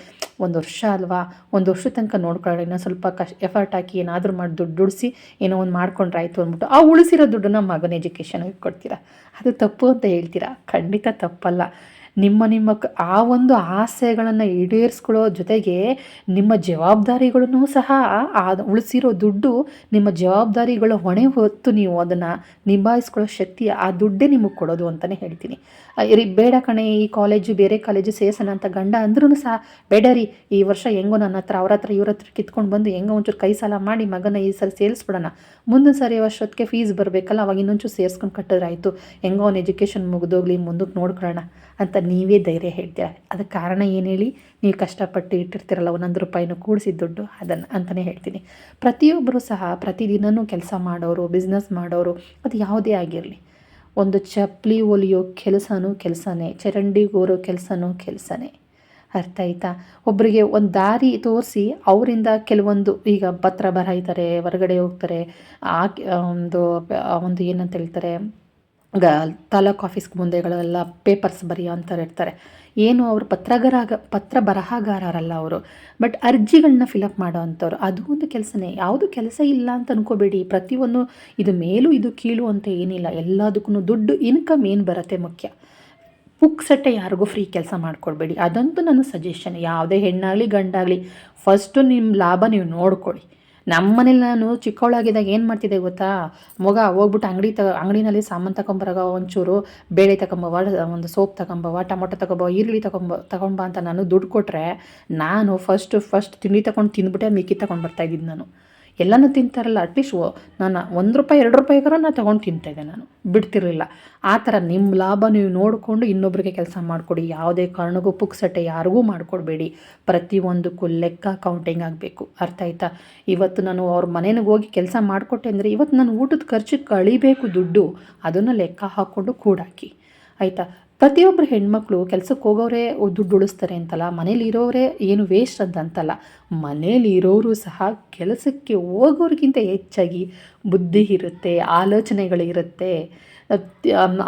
ಒಂದು ವರ್ಷ ಅಲ್ವಾ? ಒಂದು ವರ್ಷ ತನಕ ನೋಡ್ಕೊಳ್ಳೋಣ ಸ್ವಲ್ಪ ಕಷ್ಟ ಎಫರ್ಟ್ ಹಾಕಿ ಏನಾದರೂ ಮಾಡಿ ದುಡ್ಡು ದುಡಿಸಿ ಏನೋ ಒಂದು ಮಾಡ್ಕೊಂಡ್ರೆ ಆಯಿತು ಅಂದ್ಬಿಟ್ಟು, ಆ ಉಳಿಸಿರೋ ದುಡ್ಡನ್ನ ಮಗನ ಎಜುಕೇಷನ್ಗೆ ಕೊಡ್ತೀರಾ? ಅದು ತಪ್ಪು ಅಂತ ಹೇಳ್ತೀರಾ? ಖಂಡಿತ ತಪ್ಪಲ್ಲ. ನಿಮ್ಮ ನಿಮ್ಮ ಆ ಒಂದು ಆಸೆಗಳನ್ನು ಈಡೇರಿಸ್ಕೊಳ್ಳೋ ಜೊತೆಗೆ ನಿಮ್ಮ ಜವಾಬ್ದಾರಿಗಳನ್ನೂ ಸಹ ಆ ಉಳಿಸಿರೋ ದುಡ್ಡು ನಿಮ್ಮ ಜವಾಬ್ದಾರಿಗಳ ಹೊಣೆ ಹೊತ್ತು ನೀವು ಅದನ್ನು ನಿಭಾಯಿಸ್ಕೊಳ್ಳೋ ಶಕ್ತಿ ಆ ದುಡ್ಡೇ ನಿಮಗೆ ಕೊಡೋದು ಅಂತಲೇ ಹೇಳ್ತೀನಿ. ರೀ ಬೇಡ ಕಣೆ, ಈ ಕಾಲೇಜು, ಬೇರೆ ಕಾಲೇಜು ಸೇರ್ಸೋಣ ಅಂತ ಗಂಡ ಅಂದ್ರೂ ಸಹ, ಬೇಡ ರೀ, ಈ ವರ್ಷ ಹೆಂಗೋ ನನ್ನ ಹತ್ರ, ಅವ್ರ ಹತ್ರ, ಇವ್ರ ಹತ್ರ ಕಿತ್ಕೊಂಡು ಬಂದು ಹೆಂಗೋ ಒಂಚೂರು ಕೈ ಸಾಲ ಮಾಡಿ ಮಗನ ಈ ಸರಿ ಸೇರಿಸ್ಬಿಡೋಣ. ಮುಂದಿನ ಸರಿ ವರ್ಷಕ್ಕೆ ಫೀಸ್ ಬರಬೇಕಲ್ಲ, ಅವಾಗ ಇನ್ನೊಂಚೂರು ಸೇರಿಸ್ಕೊಂಡು ಕಟ್ಟಿದ್ರೆ ಆಯಿತು. ಹೆಂಗೋ ಅವ್ನ ಎಜುಕೇಷನ್ ಮುಗಿದೋಗ್ಲಿ ಮುಂದಕ್ಕೆ ನೋಡ್ಕೊಳ್ಳೋಣ ಅಂತ ನೀವೇ ಧೈರ್ಯ ಹೇಳ್ತೀರ. ಅದಕ್ಕೆ ಕಾರಣ ಏನು ಹೇಳಿ, ನೀವು ಕಷ್ಟಪಟ್ಟು ಇಟ್ಟಿರ್ತೀರಲ್ಲ, ಒಂದೊಂದು ರೂಪಾಯಿನೂ ಕೂಡಿಸಿದ ದುಡ್ಡು, ಅದನ್ನು ಅಂತಲೇ ಹೇಳ್ತೀನಿ. ಪ್ರತಿಯೊಬ್ಬರು ಸಹ ಪ್ರತಿದಿನವೂ ಕೆಲಸ ಮಾಡೋರು ಬಿಸ್ನೆಸ್ ಮಾಡೋರು, ಅದು ಯಾವುದೇ ಆಗಿರಲಿ. ಒಂದು ಚಪ್ಪಲಿ ಒಲಿಯೋ ಕೆಲಸನೂ ಕೆಲಸನೇ, ಚರಂಡಿ ಗೋರೋ ಕೆಲಸನೂ ಕೆಲಸನೇ. ಅರ್ಥ ಆಯ್ತಾ? ಒಬ್ಬರಿಗೆ ಒಂದು ದಾರಿ ತೋರಿಸಿ, ಅವರಿಂದ ಕೆಲವೊಂದು ಈಗ ಪತ್ರ ಬರಾಯ್ತಾರೆ ಹೊರಗಡೆ ಹೋಗ್ತಾರೆ, ಆ ಒಂದು ಒಂದು ಏನಂತ ಹೇಳ್ತಾರೆ ಗ ತಾಲೂಕು ಆಫೀಸ್ಗೆ ಮುಂದೆಗಳೆಲ್ಲ ಪೇಪರ್ಸ್ ಬರೆಯೋ ಅಂಥವ್ರು ಇರ್ತಾರೆ. ಏನು ಅವರು ಪತ್ರಗಾರ ಪತ್ರ ಬರಹಗಾರರಲ್ಲ ಅವರು. ಬಟ್ ಅರ್ಜಿಗಳನ್ನ ಫಿಲಪ್ ಮಾಡೋ ಅಂಥವ್ರು. ಅದು ಒಂದು ಕೆಲಸನೇ. ಯಾವುದು ಕೆಲಸ ಇಲ್ಲ ಅಂತ ಅನ್ಕೋಬೇಡಿ. ಪ್ರತಿಯೊಂದು ಇದು ಮೇಲೂ, ಇದು ಕೀಳು ಅಂತ ಏನಿಲ್ಲ. ಎಲ್ಲದಕ್ಕೂ ದುಡ್ಡು ಇನ್ಕಮ್ ಏನು ಬರುತ್ತೆ ಮುಖ್ಯ. ಪುಕ್ಸಟ್ಟೆ ಯಾರಿಗೂ ಫ್ರೀ ಕೆಲಸ ಮಾಡಿಕೊಡ್ಬೇಡಿ. ಅದಂತೂ ನನ್ನ ಸಜೆಷನ್ ಯಾವುದೇ ಹೆಣ್ಣಾಗಲಿ, ಗಂಡಾಗಲಿ ಫಸ್ಟು ನಿಮ್ಮ ಲಾಭ ನೀವು ನೋಡ್ಕೊಳ್ಳಿ ನಮ್ಮ ಮನೇಲಿ ನಾನು ಚಿಕ್ಕವಳಾಗಿದ್ದಾಗ ಏನು ಮಾಡ್ತಿದ್ದೆ ಗೊತ್ತಾ? ಮಗ ಹೋಗ್ಬಿಟ್ಟು ಅಂಗಡಿ ತ, ಅಂಗಡಿನಲ್ಲಿ ಸಾಮಾನು ತಗೊಂಬರಾಗ ಒಂಚೂರು ಬೇಳೆ ತಗೊಂಬವ ಒಂದು ಸೋಪ್ ತಗೊಂಬವ ಟೊಮೊಟೊ ತಗೊಂಬವ ಈರುಳ್ಳಿ ತಗೊಂಬ ತಗೊಂಬ ಅಂತ ನಾನು ದುಡ್ಡು ಕೊಟ್ಟರೆ ನಾನು ಫಸ್ಟ್ ಫಸ್ಟ್ ತಿಂಡಿ ತಗೊಂಡು ತಿಂದ್ಬಿಟ್ಟೆ ಮಿಕ್ಕಿ ತಗೊಂಡು ಬರ್ತಾಯಿದ್ದೀನಿ ನಾನು. ಎಲ್ಲನೂ ತಿಂತಾರಲ್ಲ ಅಟ್ಲೀಸ್ಟ್ ನಾನು ಒಂದು ರೂಪಾಯಿ, ಎರಡು ರೂಪಾಯಿಗಾರ ನಾನು ತೊಗೊಂಡು ತಿಂತಾಯಿದ್ದೆ ನಾನು. ಬಿಡ್ತಿರಲಿಲ್ಲ. ಆ ಥರ ನಿಮ್ಮ ಲಾಭ ನೀವು ನೋಡಿಕೊಂಡು ಇನ್ನೊಬ್ರಿಗೆ ಕೆಲಸ ಮಾಡಿಕೊಡಿ. ಯಾವುದೇ ಕಾರಣಕ್ಕೂ ಪುಕ್ಸಟ್ಟೆ ಯಾರಿಗೂ ಮಾಡಿಕೊಡ್ಬೇಡಿ. ಪ್ರತಿಯೊಂದಕ್ಕೂ ಲೆಕ್ಕ ಕೌಂಟಿಂಗ್ ಆಗಬೇಕು. ಅರ್ಥ ಆಯ್ತಾ? ಇವತ್ತು ನಾನು ಅವ್ರ ಮನೆಗೆ ಹೋಗಿ ಕೆಲಸ ಮಾಡಿಕೊಟ್ಟೆ ಅಂದರೆ ಇವತ್ತು ನಾನು ಊಟದ ಖರ್ಚು ಕಳಿಬೇಕು ದುಡ್ಡು. ಅದನ್ನು ಲೆಕ್ಕ ಹಾಕ್ಕೊಂಡು ಕೂಡಾಕಿ. ಆಯಿತಾ? ಪ್ರತಿಯೊಬ್ಬರು ಹೆಣ್ಮಕ್ಳು ಕೆಲಸಕ್ಕೆ ಹೋಗೋರೇ ದುಡ್ಡು ಉಳಿಸ್ತಾರೆ ಅಂತಲ್ಲ ಮನೇಲಿ ಇರೋರೇ ಏನು ವೇಸ್ಟ್ ಅಂತ ಅಂತಲ್ಲ. ಮನೇಲಿ ಇರೋರು ಸಹ ಕೆಲಸಕ್ಕೆ ಹೋಗೋರಿಗಿಂತ ಹೆಚ್ಚಾಗಿ ಬುದ್ಧಿ ಇರುತ್ತೆ, ಆಲೋಚನೆಗಳಿರುತ್ತೆ.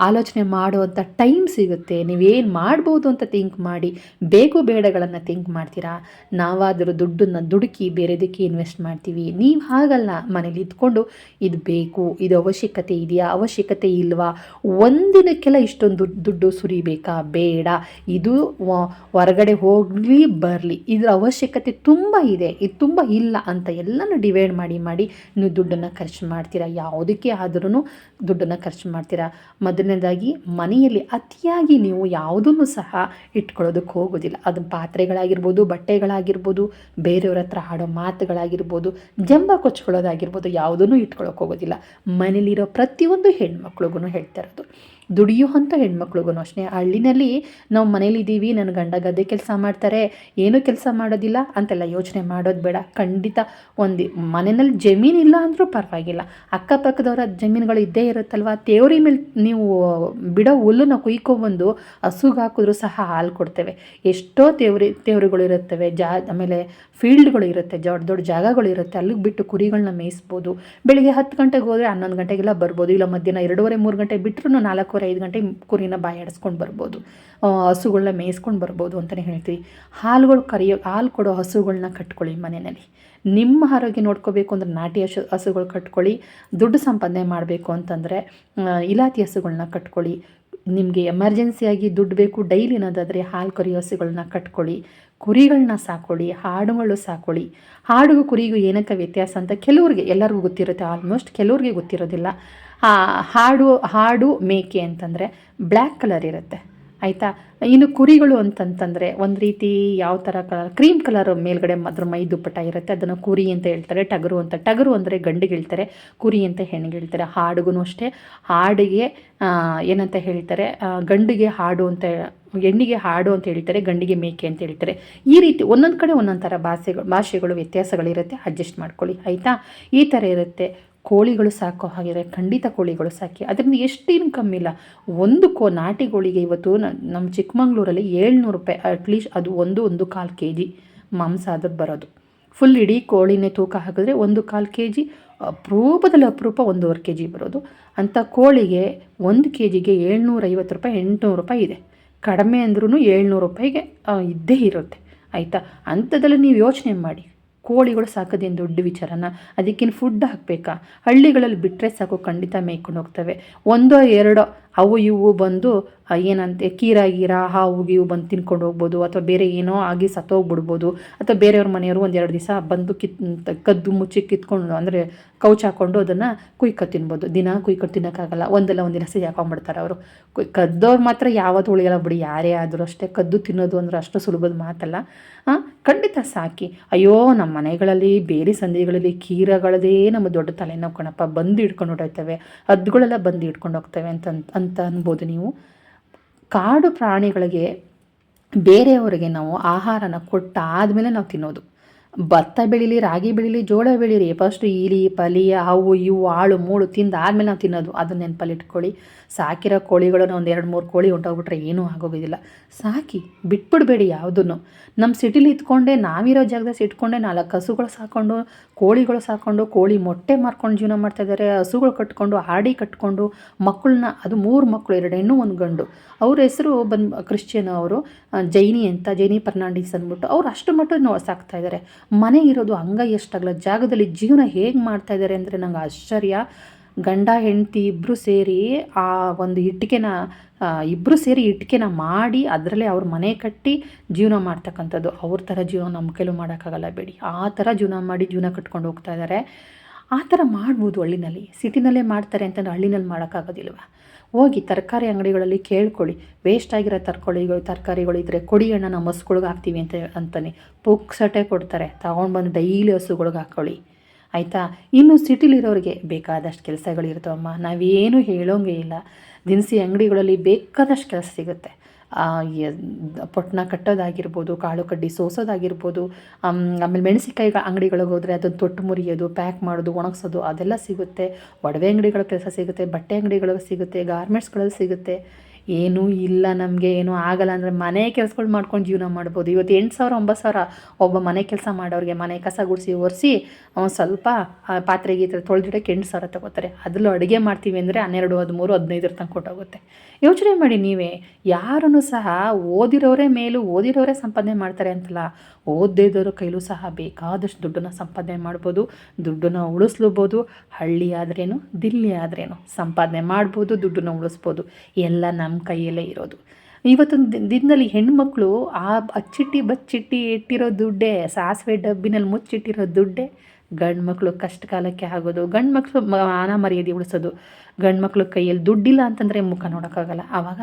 ಆಲೋಚನೆ ಮಾಡುವಂಥ ಟೈಮ್ ಸಿಗುತ್ತೆ. ನೀವೇನು ಮಾಡ್ಬೋದು ಅಂತ ಥಿಂಕ್ ಮಾಡಿ, ಬೇಕು ಬೇಡಗಳನ್ನು ಥಿಂಕ್ ಮಾಡ್ತೀರಾ? ನಾವಾದರೂ ದುಡ್ಡನ್ನು ದುಡುಕಿ ಬೇರೆದಕ್ಕೆ ಇನ್ವೆಸ್ಟ್ ಮಾಡ್ತೀವಿ. ನೀವು ಹಾಗಲ್ಲ. ಮನೇಲಿ ಇದ್ಕೊಂಡು ಇದು ಬೇಕು, ಇದು ಅವಶ್ಯಕತೆ ಇದೆಯಾ? ಅವಶ್ಯಕತೆ ಇಲ್ವಾ? ಒಂದಿನಕ್ಕೆಲ್ಲ ಇಷ್ಟೊಂದು ದುಡ್ಡು ದುಡ್ಡು ಸುರಿಬೇಕಾ? ಬೇಡ. ಇದು ಹೊರಗಡೆ ಹೋಗಲಿ, ಬರಲಿ. ಇದರ ಅವಶ್ಯಕತೆ ತುಂಬ ಇದೆ. ಇದು ತುಂಬ ಇಲ್ಲ ಅಂತ ಎಲ್ಲನೂ ಡಿವೈಡ್ ಮಾಡಿ ಮಾಡಿ ನೀವು ದುಡ್ಡನ್ನು ಖರ್ಚು ಮಾಡ್ತೀರಾ? ಯಾವುದಕ್ಕೆ ಆದ್ರೂ ದುಡ್ಡನ್ನು ಖರ್ಚು ಮಾಡ್ತೀರಾ? ಮೊದಲನೇದಾಗಿ ಮನೆಯಲ್ಲಿ ಅತಿಯಾಗಿ ನೀವು ಯಾವುದನ್ನು ಸಹ ಇಟ್ಕೊಳ್ಳೋದಕ್ಕೆ ಹೋಗೋದಿಲ್ಲ. ಅದು ಪಾತ್ರೆಗಳಾಗಿರ್ಬೋದು, ಬಟ್ಟೆಗಳಾಗಿರ್ಬೋದು, ಬೇರೆಯವ್ರ ಹತ್ರ ಆಡೋ ಮಾತುಗಳಾಗಿರ್ಬೋದು, ಜಂಬ ಕೊಚ್ಕೊಳ್ಳೋದಾಗಿರ್ಬೋದು, ಯಾವುದನ್ನು ಇಟ್ಕೊಳ್ಳೋಕೆ ಹೋಗೋದಿಲ್ಲ. ಮನೇಲಿರೋ ಪ್ರತಿಯೊಂದು ಹೆಣ್ಮಕ್ಳಿಗೂ ಹೇಳ್ತಾ ಇರೋದು. ದುಡಿಯುವಂಥ ಹೆಣ್ಮಕ್ಳಿಗೂ ಅಷ್ಟೇ. ಹಳ್ಳಿನಲ್ಲಿ ನಾವು ಮನೇಲಿದ್ದೀವಿ ನನ್ನ ಗಂಡ ಗದ್ದೆ ಕೆಲಸ ಮಾಡ್ತಾರೆ, ಏನೂ ಕೆಲಸ ಮಾಡೋದಿಲ್ಲ ಅಂತೆಲ್ಲ ಯೋಚನೆ ಮಾಡೋದು ಬೇಡ. ಖಂಡಿತ ಒಂದು ಮನೆಯಲ್ಲಿ ಇಲ್ಲ ಅಂದರೂ ಪರವಾಗಿಲ್ಲ. ಅಕ್ಕಪಕ್ಕದವರ ಜಮೀನುಗಳು ಇದ್ದೇ ಇರುತ್ತಲ್ವ? ತೇವರಿ ಮೇಲೆ ನೀವು ಬಿಡೋ ಹುಲ್ಲನ್ನು ಕುಯ್ಕೊಬಂದು ಹಸುಗೆ ಹಾಕಿದ್ರೂ ಸಹ ಹಾಲು ಕೊಡ್ತೇವೆ. ಎಷ್ಟೋ ತೇವರಿ, ತೇವ್ರಿಗಳು ಇರುತ್ತವೆ. ಜಾ, ಆಮೇಲೆ ಫೀಲ್ಡ್ಗಳು ಇರುತ್ತೆ. ದೊಡ್ಡ ದೊಡ್ಡ ಜಾಗಗಳು ಇರುತ್ತೆ. ಅಲ್ಲಿಗೆ ಬಿಟ್ಟು ಕುರಿಗಳನ್ನ ಮೇಯಿಸ್ಬೋದು. ಬೆಳಿಗ್ಗೆ ಹತ್ತು ಗಂಟೆಗೆ ಹೋದರೆ ಹನ್ನೊಂದು ಗಂಟೆಗೆಲ್ಲ ಬರ್ಬೋದು. ಇಲ್ಲ ಮಧ್ಯಾಹ್ನ ಎರಡೂವರೆ, ಮೂರು ಗಂಟೆ ಬಿಟ್ಟರು ನಾಲ್ಕೂವರೆ ಐದು ಗಂಟೆ ಕುರಿನ ಬಾಯಾಡಿಸ್ಕೊಂಡು ಬರ್ಬೋದು. ಹಸುಗಳನ್ನ ಹಸುಗಳ್ನ ಮೇಯಿಸ್ಕೊಂಡು ಬರ್ಬೋದು ಅಂತಲೇ ಹೇಳ್ತೀವಿ. ಹಾಲುಗಳು ಕರೆಯೋ, ಹಾಲು ಕೊಡೋ ಹಸುಗಳನ್ನ ಕಟ್ಕೊಳ್ಳಿ ಮನೆಯಲ್ಲಿ. ನಿಮ್ಮ ಆರೋಗ್ಯ ನೋಡ್ಕೋಬೇಕು ಅಂದ್ರೆ ನಾಟಿ ಹಸು, ಹಸುಗಳು ಕಟ್ಕೊಳ್ಳಿ. ದುಡ್ಡು ಸಂಪಾದನೆ ಮಾಡಬೇಕು ಅಂತಂದರೆ ಇಲಾತಿ ಹಸುಗಳನ್ನ ಕಟ್ಕೊಳ್ಳಿ. ನಿಮಗೆ ಎಮರ್ಜೆನ್ಸಿಯಾಗಿ ದುಡ್ಡು ಬೇಕು, ಡೈಲಿ ಅನ್ನೋದಾದರೆ ಹಾಲು ಕರಿಯೋ ಹಸುಗಳನ್ನ ಕಟ್ಕೊಳ್ಳಿ. ಕುರಿಗಳನ್ನ ಸಾಕೊಳ್ಳಿ, ಹಾಡುಗಳು ಸಾಕೊಳ್ಳಿ. ಹಾಡುಗೂ ಕುರಿಗೂ ಏನಕ್ಕೆ ವ್ಯತ್ಯಾಸ ಅಂತ ಕೆಲವ್ರಿಗೆ, ಎಲ್ಲರಿಗೂ ಗೊತ್ತಿರುತ್ತೆ. ಆಲ್ಮೋಸ್ಟ್ ಕೆಲವ್ರಿಗೆ ಗೊತ್ತಿರೋದಿಲ್ಲ. ಹಾಡು ಹಾಡು ಮೇಕೆ ಅಂತಂದರೆ ಬ್ಲ್ಯಾಕ್ ಕಲರ್ ಇರುತ್ತೆ. ಆಯಿತಾ? ಇನ್ನು ಕುರಿಗಳು ಅಂತಂತಂದರೆ ಒಂದು ರೀತಿ ಯಾವ ಥರ ಕಲರ್, ಕ್ರೀಮ್ ಕಲರ್ ಮೇಲ್ಗಡೆ ಅದ್ರ ಮೈ ದುಪ್ಪಟ ಇರುತ್ತೆ. ಅದನ್ನು ಕುರಿ ಅಂತ ಹೇಳ್ತಾರೆ, ಟಗರು ಅಂತ. ಟಗರು ಅಂದರೆ ಗಂಡಿಗೆ ಹೇಳ್ತಾರೆ, ಕುರಿ ಅಂತ ಹೆಣ್ಣಿಗೆ ಹೇಳ್ತಾರೆ. ಹಾಡುಗೂ ಅಷ್ಟೇ. ಹಾಡಿಗೆ ಏನಂತ ಹೇಳ್ತಾರೆ ಗಂಡಿಗೆ ಹಾಡು ಅಂತ ಹೆಣ್ಣಿಗೆ ಹಾಡು ಅಂತ ಹೇಳ್ತಾರೆ, ಗಂಡಿಗೆ ಮೇಕೆ ಅಂತ ಹೇಳ್ತಾರೆ. ಈ ರೀತಿ ಒಂದೊಂದು ಕಡೆ ಒಂದೊಂದು ಥರ ಭಾಷೆಗಳು ಭಾಷೆಗಳು ವ್ಯತ್ಯಾಸಗಳಿರುತ್ತೆ. ಅಡ್ಜಸ್ಟ್ ಮಾಡ್ಕೊಳ್ಳಿ. ಆಯಿತಾ? ಈ ಥರ ಇರುತ್ತೆ. ಕೋಳಿಗಳು ಸಾಕೋ ಹಾಗಿದ್ರೆ ಖಂಡಿತ ಕೋಳಿಗಳು ಸಾಕಿ. ಅದರಿಂದ ಎಷ್ಟು ಇನ್ಕಮ್ ಇಲ್ಲ. ಒಂದು ಕೋ, ನಾಟಿ ಕೋಳಿಗೆ ಇವತ್ತು ನಮ್ಮ ಚಿಕ್ಕಮಂಗ್ಳೂರಲ್ಲಿ ಏಳ್ನೂರು ರೂಪಾಯಿ ಅಟ್ಲೀಸ್ಟ್ ಅದು ಒಂದು ಒಂದು ಕಾಲು ಕೆ ಜಿ ಮಾಂಸ ಅದಕ್ಕೆ ಬರೋದು. ಫುಲ್ ಇಡೀ ಕೋಳಿನೇ ತೂಕ ಹಾಕಿದ್ರೆ ಒಂದು ಕಾಲು ಕೆ ಜಿ ಅಪರೂಪದಲ್ಲಿ ಅಪರೂಪ ಒಂದೂವರೆ ಕೆ ಜಿ ಬರೋದು. ಅಂಥ ಕೋಳಿಗೆ ಒಂದು ಕೆ ಜಿಗೆ ಏಳ್ನೂರೈವತ್ತು ರೂಪಾಯಿ, ಎಂಟುನೂರು ರೂಪಾಯಿ ಇದೆ. ಕಡಿಮೆ ಅಂದ್ರೂ ಏಳ್ನೂರು ರೂಪಾಯಿಗೆ ಇದ್ದೇ ಇರುತ್ತೆ. ಆಯಿತಾ? ಅಂಥದ್ರಲ್ಲಿ ನೀವು ಯೋಚನೆ ಮಾಡಿ. ಕೋಳಿಗಳು ಸಾಕೋದೇನು ದೊಡ್ಡ ವಿಚಾರನ. ಅದಕ್ಕೇನು ಫುಡ್ ಹಾಕಬೇಕಾ? ಹಳ್ಳಿಗಳಲ್ಲಿ ಬಿಟ್ಟರೆ ಸಾಕು, ಖಂಡಿತ ಮೇಯ್ಕೊಂಡು ಹೋಗ್ತವೆ. ಒಂದೋ, ಎರಡೋ ಅವು ಇವು ಬಂದು ಏನಂತೆ, ಕೀರ ಗೀರ, ಹಾವು ಗೀವು ಬಂದು ತಿನ್ಕೊಂಡು ಹೋಗ್ಬೋದು, ಅಥವಾ ಬೇರೆ ಏನೋ ಆಗಿ ಸತ್ತೋಗ್ಬಿಡ್ಬೋದು, ಅಥವಾ ಬೇರೆಯವ್ರ ಮನೆಯವರು ಒಂದೆರಡು ದಿವಸ ಬಂದು ಕಿತ್ ಕದ್ದು ಮುಚ್ಚಿ ಕಿತ್ಕೊಂಡು, ಅಂದರೆ ಕೌಚ್ ಹಾಕ್ಕೊಂಡು ಅದನ್ನು ಕುಯ್ಕ ತಿನ್ಬೋದು. ದಿನ ಕುಯ್ಕ ತಿನ್ನೋಕ್ಕಾಗಲ್ಲ. ಒಂದಲ್ಲ ಒಂದಿನ ಸಹ ಹಾಕೊಂಡ್ಬಿಡ್ತಾರೆ ಅವರು. ಕದ್ದವ್ರು ಮಾತ್ರ ಯಾವತ್ತು ಉಳಿಯಲ್ಲ ಬಿಡಿ. ಯಾರೇ ಆದರೂ ಅಷ್ಟೇ. ಕದ್ದು ತಿನ್ನೋದು ಅಂದ್ರೆ ಅಷ್ಟು ಸುಲಭದ ಮಾತಲ್ಲ. ಖಂಡಿತ ಸಾಕಿ. ಅಯ್ಯೋ ನಮ್ಮ ಮನೆಗಳಲ್ಲಿ ಬೇರೆ ಸಂಧಿಗಳಲ್ಲಿ ಕೀರಗಳದೇ ನಮ್ಮ ದೊಡ್ಡ ತಲೆನೋವು ಕಣಪ್ಪ. ಬಂದು ಹಿಡ್ಕೊಂಡು ಹೊಡೋಯ್ತವೆ ಹದ್ಗಳೆಲ್ಲ ಬಂದು ಹಿಡ್ಕೊಂಡು ಹೋಗ್ತವೆ ಅಂತ ಅಂತ ಅನ್ಬೋದು ನೀವು. ಕಾಡು ಪ್ರಾಣಿಗಳಿಗೆ ಬೇರೆಯವರಿಗೆ ನಾವು ಆಹಾರನ ಕೊಟ್ಟಾದಮೇಲೆ ನಾವು ತಿನ್ನೋದು. ಭತ್ತ ಬೆಳೀಲಿ, ರಾಗಿ ಬೆಳೀಲಿ, ಜೋಳ ಬೆಳೀರಿ. ಫಸ್ಟ್ ಇಲಿ ಪಲಿ ಅವು ಇವು ಆಳು ಮೂಳು ತಿಂದು ಆದಮೇಲೆ ನಾವು ತಿನ್ನೋದು. ಅದನ್ನ ನೆನಪಲ್ಲಿ ಇಟ್ಕೊಳ್ಳಿ. ಸಾಕಿರೋ ಕೋಳಿಗಳನ್ನು ಒಂದು ಎರಡು ಮೂರು ಕೋಳಿ ಹೊಂಟೋಗ್ಬಿಟ್ರೆ ಏನೂ ಆಗೋಗೋದಿಲ್ಲ. ಸಾಕಿ, ಬಿಟ್ಬಿಡ್ಬೇಡಿ ಯಾವುದನ್ನು ನಮ್ಮ ಸಿಟಿಲಿ ಇತ್ಕೊಂಡೆ, ನಾವಿರೋ ಜಾಗದಲ್ಲಿ ಇಟ್ಕೊಂಡೆ, ನಾಲ್ಕು ಹಸುಗಳು ಸಾಕೊಂಡು, ಕೋಳಿಗಳು ಸಾಕೊಂಡು, ಕೋಳಿ ಮೊಟ್ಟೆ ಮಾರ್ಕೊಂಡು ಜೀವನ ಮಾಡ್ತಾಯಿದ್ದಾರೆ ಹಸುಗಳು ಕಟ್ಕೊಂಡು, ಹಾಡಿ ಕಟ್ಕೊಂಡು ಮಕ್ಕಳನ್ನ ಅದು ಮೂರು ಮಕ್ಕಳು ಎರಡು ಹೆಣ್ಣು, ಒಂದು ಗಂಡು. ಅವ್ರ ಹೆಸರು ಬಂದು, ಕ್ರಿಶ್ಚಿಯನ್ ಅವರು ಜೈನಿ ಅಂತ, ಜೈನಿ ಫರ್ನಾಂಡಿಸ್ ಅಂದ್ಬಿಟ್ಟು ಅವ್ರು ಅಷ್ಟು ಮಟ್ಟ ಸಾಕ್ತಾ ಇದ್ದಾರೆ ಮನೆ ಇರೋದು ಅಂಗ ಎಷ್ಟಾಗಲ್ಲ ಜಾಗದಲ್ಲಿ ಜೀವನ ಹೇಗೆ ಮಾಡ್ತಾ ಇದ್ದಾರೆ ಅಂದರೆ ನಂಗೆ ಆಶ್ಚರ್ಯ. ಗಂಡ, ಹೆಂಡತಿ ಇಬ್ಬರು ಸೇರಿ ಆ ಒಂದು ಇಟ್ಟಿಗೆನ ಇಬ್ಬರು ಸೇರಿ ಇಟ್ಟಿಗೆನ ಮಾಡಿ ಅದರಲ್ಲೇ ಅವ್ರ ಮನೆ ಕಟ್ಟಿ ಜೀವನ ಮಾಡ್ತಕ್ಕಂಥದ್ದು. ಅವ್ರ ಥರ ಜೀವನ ನಮ್ಮ ಕೆಲವು ಮಾಡೋಕ್ಕಾಗಲ್ಲ ಬೇಡಿ. ಆ ಥರ ಜೀವನ ಮಾಡಿ ಜೀವನ ಕಟ್ಕೊಂಡು ಹೋಗ್ತಾ ಇದ್ದಾರೆ ಆ ಥರ ಮಾಡ್ಬೋದು ಹಳ್ಳಿನಲ್ಲಿ. ಸಿಟಿನಲ್ಲೇ ಮಾಡ್ತಾರೆ ಅಂತಂದ್ರೆ ಹಳ್ಳಿನಲ್ಲಿ ಮಾಡೋಕ್ಕಾಗೋದಿಲ್ವ? ಹೋಗಿ ತರಕಾರಿ ಅಂಗಡಿಗಳಲ್ಲಿ ಕೇಳ್ಕೊಳ್ಳಿ. ವೇಸ್ಟ್ ಆಗಿರೋ ತರಕಾರಿಗಳು ತರಕಾರಿಗಳು ಇದ್ದರೆ ಕೊಡಿ ಅಣ್ಣ, ನಮ್ಮ ಹಸುಗಳ್ಗೆ ಹಾಕ್ತೀವಿ ಅಂತ ಅಂತಾನೆ. ಪುಕ್ಸಟೆ ಕೊಡ್ತಾರೆ. ತಗೊಂಡು ಬಂದು ಡೈಲಿ ಹಸುಗಳ್ಗೆ ಹಾಕ್ಕೊಳ್ಳಿ ಆಯಿತಾ? ಇನ್ನು ಸಿಟಿಲಿರೋರಿಗೆ ಬೇಕಾದಷ್ಟು ಕೆಲಸಗಳಿರ್ತವಮ್ಮ. ನಾವೇನು ಹೇಳೋಂಗೆ ಇಲ್ಲ. ದಿನಸಿ ಅಂಗಡಿಗಳಲ್ಲಿ ಬೇಕಾದಷ್ಟು ಕೆಲಸ ಸಿಗುತ್ತೆ. ಪೊಟ್ಟಣ ಕಟ್ಟೋದಾಗಿರ್ಬೋದು, ಕಾಳು ಕಡ್ಡಿ ಸೋಸೋದಾಗಿರ್ಬೋದು ಆಮೇಲೆ ಮೆಣಸಿಕಾಯಿ ಅಂಗಡಿಗಳಿಗೆ ಹೋದರೆ ಅದನ್ನು ತೊಟ್ಟು ಮುರಿಯೋದು, ಪ್ಯಾಕ್ ಮಾಡೋದು, ಒಣಗಿಸೋದು, ಅದೆಲ್ಲ ಸಿಗುತ್ತೆ. ಒಡವೆ ಅಂಗಡಿಗಳ ಕೆಲಸ ಸಿಗುತ್ತೆ, ಬಟ್ಟೆ ಅಂಗಡಿಗಳು ಸಿಗುತ್ತೆ ಗಾರ್ಮೆಂಟ್ಸ್ಗಳಲ್ಲಿ ಸಿಗುತ್ತೆ. ಏನೂ ಇಲ್ಲ ನಮಗೆ, ಏನೂ ಆಗಲ್ಲ ಅಂದರೆ ಮನೆ ಕೆಲ್ಸಗಳು ಮಾಡ್ಕೊಂಡು ಜೀವನ ಮಾಡ್ಬೋದು. ಇವತ್ತು ಎಂಟು ಸಾವಿರ, ಒಂಬತ್ತು ಸಾವಿರ ಒಬ್ಬ ಮನೆ ಕೆಲಸ ಮಾಡೋರಿಗೆ ಮನೆ ಕಸ ಗುಡಿಸಿ ಒರೆಸಿ ಸ್ವಲ್ಪ ಪಾತ್ರೆ ಗೀತ್ರೆ ತೊಳೆದಿಡೋಕ್ಕೆ ಎಂಟು ಸಾವಿರ ತಗೋತಾರೆ. ಅದರಲ್ಲೂ ಅಡುಗೆ ಮಾಡ್ತೀವಿ ಅಂದರೆ ಹನ್ನೆರಡು, ಹದಿಮೂರು, ಹದಿನೈದರ ತನಕ ಕೊಟ್ಟೋಗುತ್ತೆ ಯೋಚನೆ ಮಾಡಿ ನೀವೇ. ಯಾರನ್ನು ಸಹ ಓದಿರೋರೇ ಮೇಲೂ, ಓದಿರೋರೇ ಸಂಪಾದನೆ ಮಾಡ್ತಾರೆ ಅಂತಲ್ಲ. ಓದದೇ ಕೈಲೂ ಸಹ ಬೇಕಾದಷ್ಟು ದುಡ್ಡನ್ನು ಸಂಪಾದನೆ ಮಾಡ್ಬೋದು, ದುಡ್ಡನ್ನು ಉಳಿಸ್ಲೂಬೋದು ಹಳ್ಳಿ ಆದ್ರೇನು ದಿಲ್ಲಿ ಆದ್ರೇನು ಸಂಪಾದನೆ ಮಾಡ್ಬೋದು, ದುಡ್ಡನ್ನು ಉಳಿಸ್ಬೋದು. ಎಲ್ಲ ನಮ್ಮ ಕೈಯಲ್ಲೇ ಇರೋದು. ಇವತ್ತೊಂದು ದಿನದಲ್ಲಿ ಹೆಣ್ಮಕ್ಳು ಆ ಅಚ್ಚಿಟ್ಟಿ ಬಚ್ಚಿಟ್ಟಿ ಇಟ್ಟಿರೋ ದುಡ್ಡೇ, ಸಾಸಿವೆ ಡಬ್ಬಿನಲ್ಲಿ ಮುಚ್ಚಿಟ್ಟಿರೋ ದುಡ್ಡೇ ಗಂಡು ಮಕ್ಕಳು ಕಷ್ಟ ಕಾಲಕ್ಕೆ ಆಗೋದು ಗಂಡು ಮಕ್ಕಳು ಮಾನ ಮರ್ಯಾದೆ ಉಳಿಸೋದು. ಗಂಡು ಮಕ್ಕಳು ಕೈಯಲ್ಲಿ ದುಡ್ಡಿಲ್ಲ ಅಂತಂದರೆ ಮುಖ ನೋಡೋಕ್ಕಾಗಲ್ಲ. ಆವಾಗ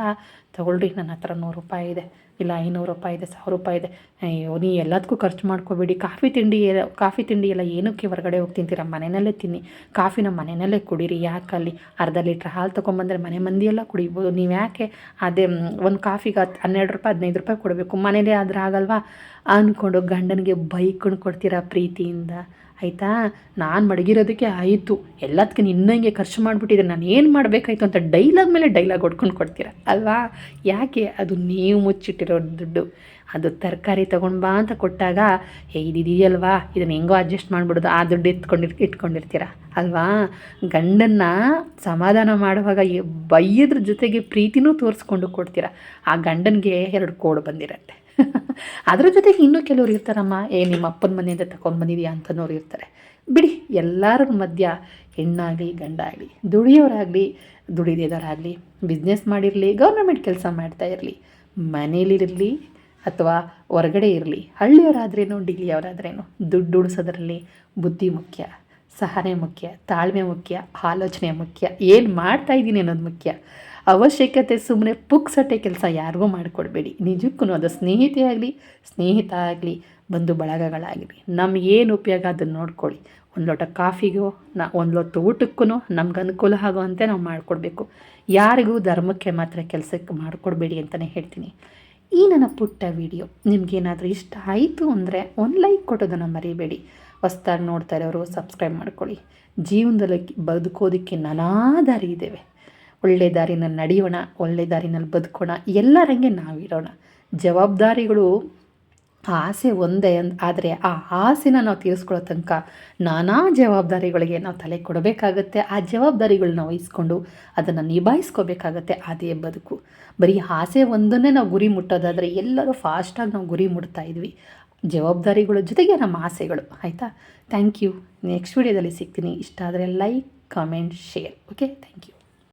ತಗೊಳ್ರಿ, ನನ್ನ ಹತ್ರ ನೂರು ರೂಪಾಯಿ ಇದೆ. ಇಲ್ಲ, ಐನೂರು ರೂಪಾಯಿ ಇದೆ, ಸಾವಿರ ರೂಪಾಯಿ ಇದೆ. ಅಯ್ಯೋ, ನೀ ಎಲ್ಲದಕ್ಕೂ ಖರ್ಚು ಮಾಡ್ಕೋಬೇಡಿ. ಕಾಫಿ ತಿಂಡಿ ಕಾಫಿ ತಿಂಡಿ ಎಲ್ಲ ಏನಕ್ಕೆ ಹೊರಗಡೆ ಹೋಗಿ ತಿಂತೀರ? ಮನೆಯಲ್ಲೇ ತಿನ್ನಿ. ಕಾಫಿನ ಮನೆಯಲ್ಲೇ ಕುಡೀರಿ. ಯಾಕಲ್ಲಿ ಅರ್ಧ ಲೀಟ್ರ್ ಹಾಲು ತೊಗೊಂಬಂದರೆ ಮನೆ ಮಂದಿಯೆಲ್ಲ ಕುಡಿಬೋದು. ನೀವು ಯಾಕೆ ಅದೇ ಒಂದು ಕಾಫಿಗೆ ಹತ್ತು ಹನ್ನೆರಡು ರೂಪಾಯಿ, ಹದಿನೈದು ರೂಪಾಯಿ ಕೊಡಬೇಕು? ಮನೆಯಲ್ಲೇ ಆದ್ರೆ ಆಗಲ್ವಾ? ಅಂದ್ಕೊಂಡು ಗಂಡನಿಗೆ ಬೈಕೊಂಡು ಕೊಡ್ತೀರಾ ಪ್ರೀತಿಯಿಂದ? ಆಯಿತಾ? ನಾನು ಮಡಗಿರೋದಕ್ಕೆ ಆಯಿತು. ಎಲ್ಲದಕ್ಕೆ ನಿನ್ನಂಗೆ ಖರ್ಚು ಮಾಡಿಬಿಟ್ಟಿದ್ರೆ ನಾನು ಏನು ಮಾಡಬೇಕಾಯ್ತು ಅಂತ ಡೈಲಾಗ್ ಮೇಲೆ ಡೈಲಾಗ್ ಹೊಡ್ಕೊಂಡು ಕೊಡ್ತೀರ? ಅಲ್ವಾ? ಯಾಕೆ? ಅದು ನೀವು ಮುಚ್ಚಿಟ್ಟಿರೋ ದುಡ್ಡು. ಅದು ತರಕಾರಿ ತೊಗೊಂಡು ಬಾ ಅಂತ ಕೊಟ್ಟಾಗ ಹೇ ಇದಿದೆಯಲ್ವಾ ಇದನ್ನು ಹೆಂಗೋ ಅಡ್ಜಸ್ಟ್ ಮಾಡಿಬಿಡೋದು. ಆ ದುಡ್ಡು ಎತ್ಕೊಂಡಿರ್ ಇಟ್ಕೊಂಡಿರ್ತೀರ? ಅಲ್ವಾ? ಗಂಡನ್ನ ಸಮಾಧಾನ ಮಾಡುವಾಗ ಬೈಯೋದ್ರ ಜೊತೆಗೆ ಪ್ರೀತಿನೂ ತೋರಿಸ್ಕೊಂಡು ಕೊಡ್ತೀರ? ಆ ಗಂಡನಿಗೆ ಎರಡು ಕೋಡು ಬಂದಿರತ್ತೆ. ಅದ್ರ ಜೊತೆಗೆ ಇನ್ನೂ ಕೆಲವ್ರು ಇರ್ತಾರಮ್ಮ, ಏ, ನಿಮ್ಮ ಅಪ್ಪನ ಮನೆಯಿಂದ ತಗೊಂಡು ಬಂದಿದ್ಯಾ? ಅಂತನೋರು ಇರ್ತಾರೆ. ಬಿಡಿ ಎಲ್ಲರ ಮಧ್ಯ ಹೆಣ್ಣಾಗಲಿ ಗಂಡ ಆಗಲಿ ದುಡಿಯೋರಾಗಲಿ ದುಡಿದಿದ್ದಾರಾಗಲಿ ಬಿಸ್ನೆಸ್ ಮಾಡಿರಲಿ ಗೌರ್ಮೆಂಟ್ ಕೆಲಸ ಮಾಡ್ತಾ ಇರಲಿ, ಮನೇಲಿರಲಿ ಅಥವಾ ಹೊರಗಡೆ ಇರಲಿ, ಹಳ್ಳಿಯವರಾದ್ರೇನು, ಡಿಗ್ರಿಯವರಾದ್ರೇನು, ದುಡ್ಡು ಉಳಿಸೋದ್ರಲ್ಲಿ ಬುದ್ಧಿ ಮುಖ್ಯ, ಸಹನೆ ಮುಖ್ಯ, ತಾಳ್ಮೆ ಮುಖ್ಯ, ಆಲೋಚನೆ ಮುಖ್ಯ, ಏನು ಮಾಡ್ತಾ ಇದ್ದೀನಿ ಅನ್ನೋದು ಮುಖ್ಯ. ಅವಶ್ಯಕತೆ ಸುಮ್ಮನೆ ಪುಕ್ಸಟ್ಟೆ ಕೆಲಸ ಯಾರಿಗೂ ಮಾಡಿಕೊಡ್ಬೇಡಿ. ನಿಜಕ್ಕೂ ಅದು ಸ್ನೇಹಿತೆ ಆಗಲಿ, ಸ್ನೇಹಿತ ಆಗಲಿ, ಬಂಧು ಬಳಗಗಳಾಗಲಿ, ನಮಗೇನು ಉಪಯೋಗ ಅದನ್ನು ನೋಡ್ಕೊಳ್ಳಿ. ಒಂದು ಲೋಟ ಕಾಫಿಗೂ, ನಾ ಒಂದು ಲೋಟ ಊಟಕ್ಕೂ ನಮ್ಗೆ ಅನುಕೂಲ ಆಗುವಂತೆ ನಾವು ಮಾಡಿಕೊಡ್ಬೇಕು. ಯಾರಿಗೂ ಧರ್ಮಕ್ಕೆ ಮಾತ್ರ ಕೆಲಸಕ್ಕೆ ಮಾಡಿಕೊಡ್ಬೇಡಿ ಅಂತಲೇ ಹೇಳ್ತೀನಿ. ಈ ನನ್ನ ಪುಟ್ಟ ವಿಡಿಯೋ ನಿಮಗೇನಾದರೂ ಇಷ್ಟ ಆಯಿತು ಅಂದರೆ ಒಂದು ಲೈಕ್ ಕೊಟ್ಟೋದನ್ನು ಮರಿಬೇಡಿ. ಹೊಸ್ದಾಗಿ ನೋಡ್ತಾ ಇರೋರು ಸಬ್ಸ್ಕ್ರೈಬ್ ಮಾಡ್ಕೊಳ್ಳಿ. ಜೀವನದಲ್ಲಿ ಬದುಕೋದಕ್ಕೆ ನಾನಾ ದಾರಿ ಇದ್ದೇವೆ. ಒಳ್ಳೆ ದಾರಿನಲ್ಲಿ ನಡೆಯೋಣ, ಒಳ್ಳೆ ದಾರಿನಲ್ಲಿ ಬದುಕೋಣ, ಎಲ್ಲರಂಗೆ ನಾವಿರೋಣ. ಜವಾಬ್ದಾರಿಗಳು ಆಸೆ ಒಂದೇ ಅಂದ್, ಆದರೆ ಆ ಆಸೆನ ನಾವು ತೀರಿಸ್ಕೊಳ್ಳೋ ತನಕ ನಾನಾ ಜವಾಬ್ದಾರಿಗಳಿಗೆ ನಾವು ತಲೆ ಕೊಡಬೇಕಾಗತ್ತೆ. ಆ ಜವಾಬ್ದಾರಿಗಳನ್ನ ವಹಿಸ್ಕೊಂಡು ಅದನ್ನು ನಿಭಾಯಿಸ್ಕೋಬೇಕಾಗತ್ತೆ ಅದೇ ಬದುಕು. ಬರೀ ಆಸೆ ಒಂದನ್ನೇ ನಾವು ಗುರಿ ಮುಟ್ಟೋದಾದರೆ ಎಲ್ಲರೂ ಫಾಸ್ಟಾಗಿ ನಾವು ಗುರಿ ಮುಟ್ತಾ ಇದ್ವಿ. ಜವಾಬ್ದಾರಿಗಳ ಜೊತೆಗೆ ನಮ್ಮ ಆಸೆಗಳು, ಆಯಿತಾ? ಥ್ಯಾಂಕ್ ಯು ನೆಕ್ಸ್ಟ್ ವೀಡಿಯೋದಲ್ಲಿ ಸಿಗ್ತೀನಿ. ಇಷ್ಟ ಆದರೆ like comment share okay thank you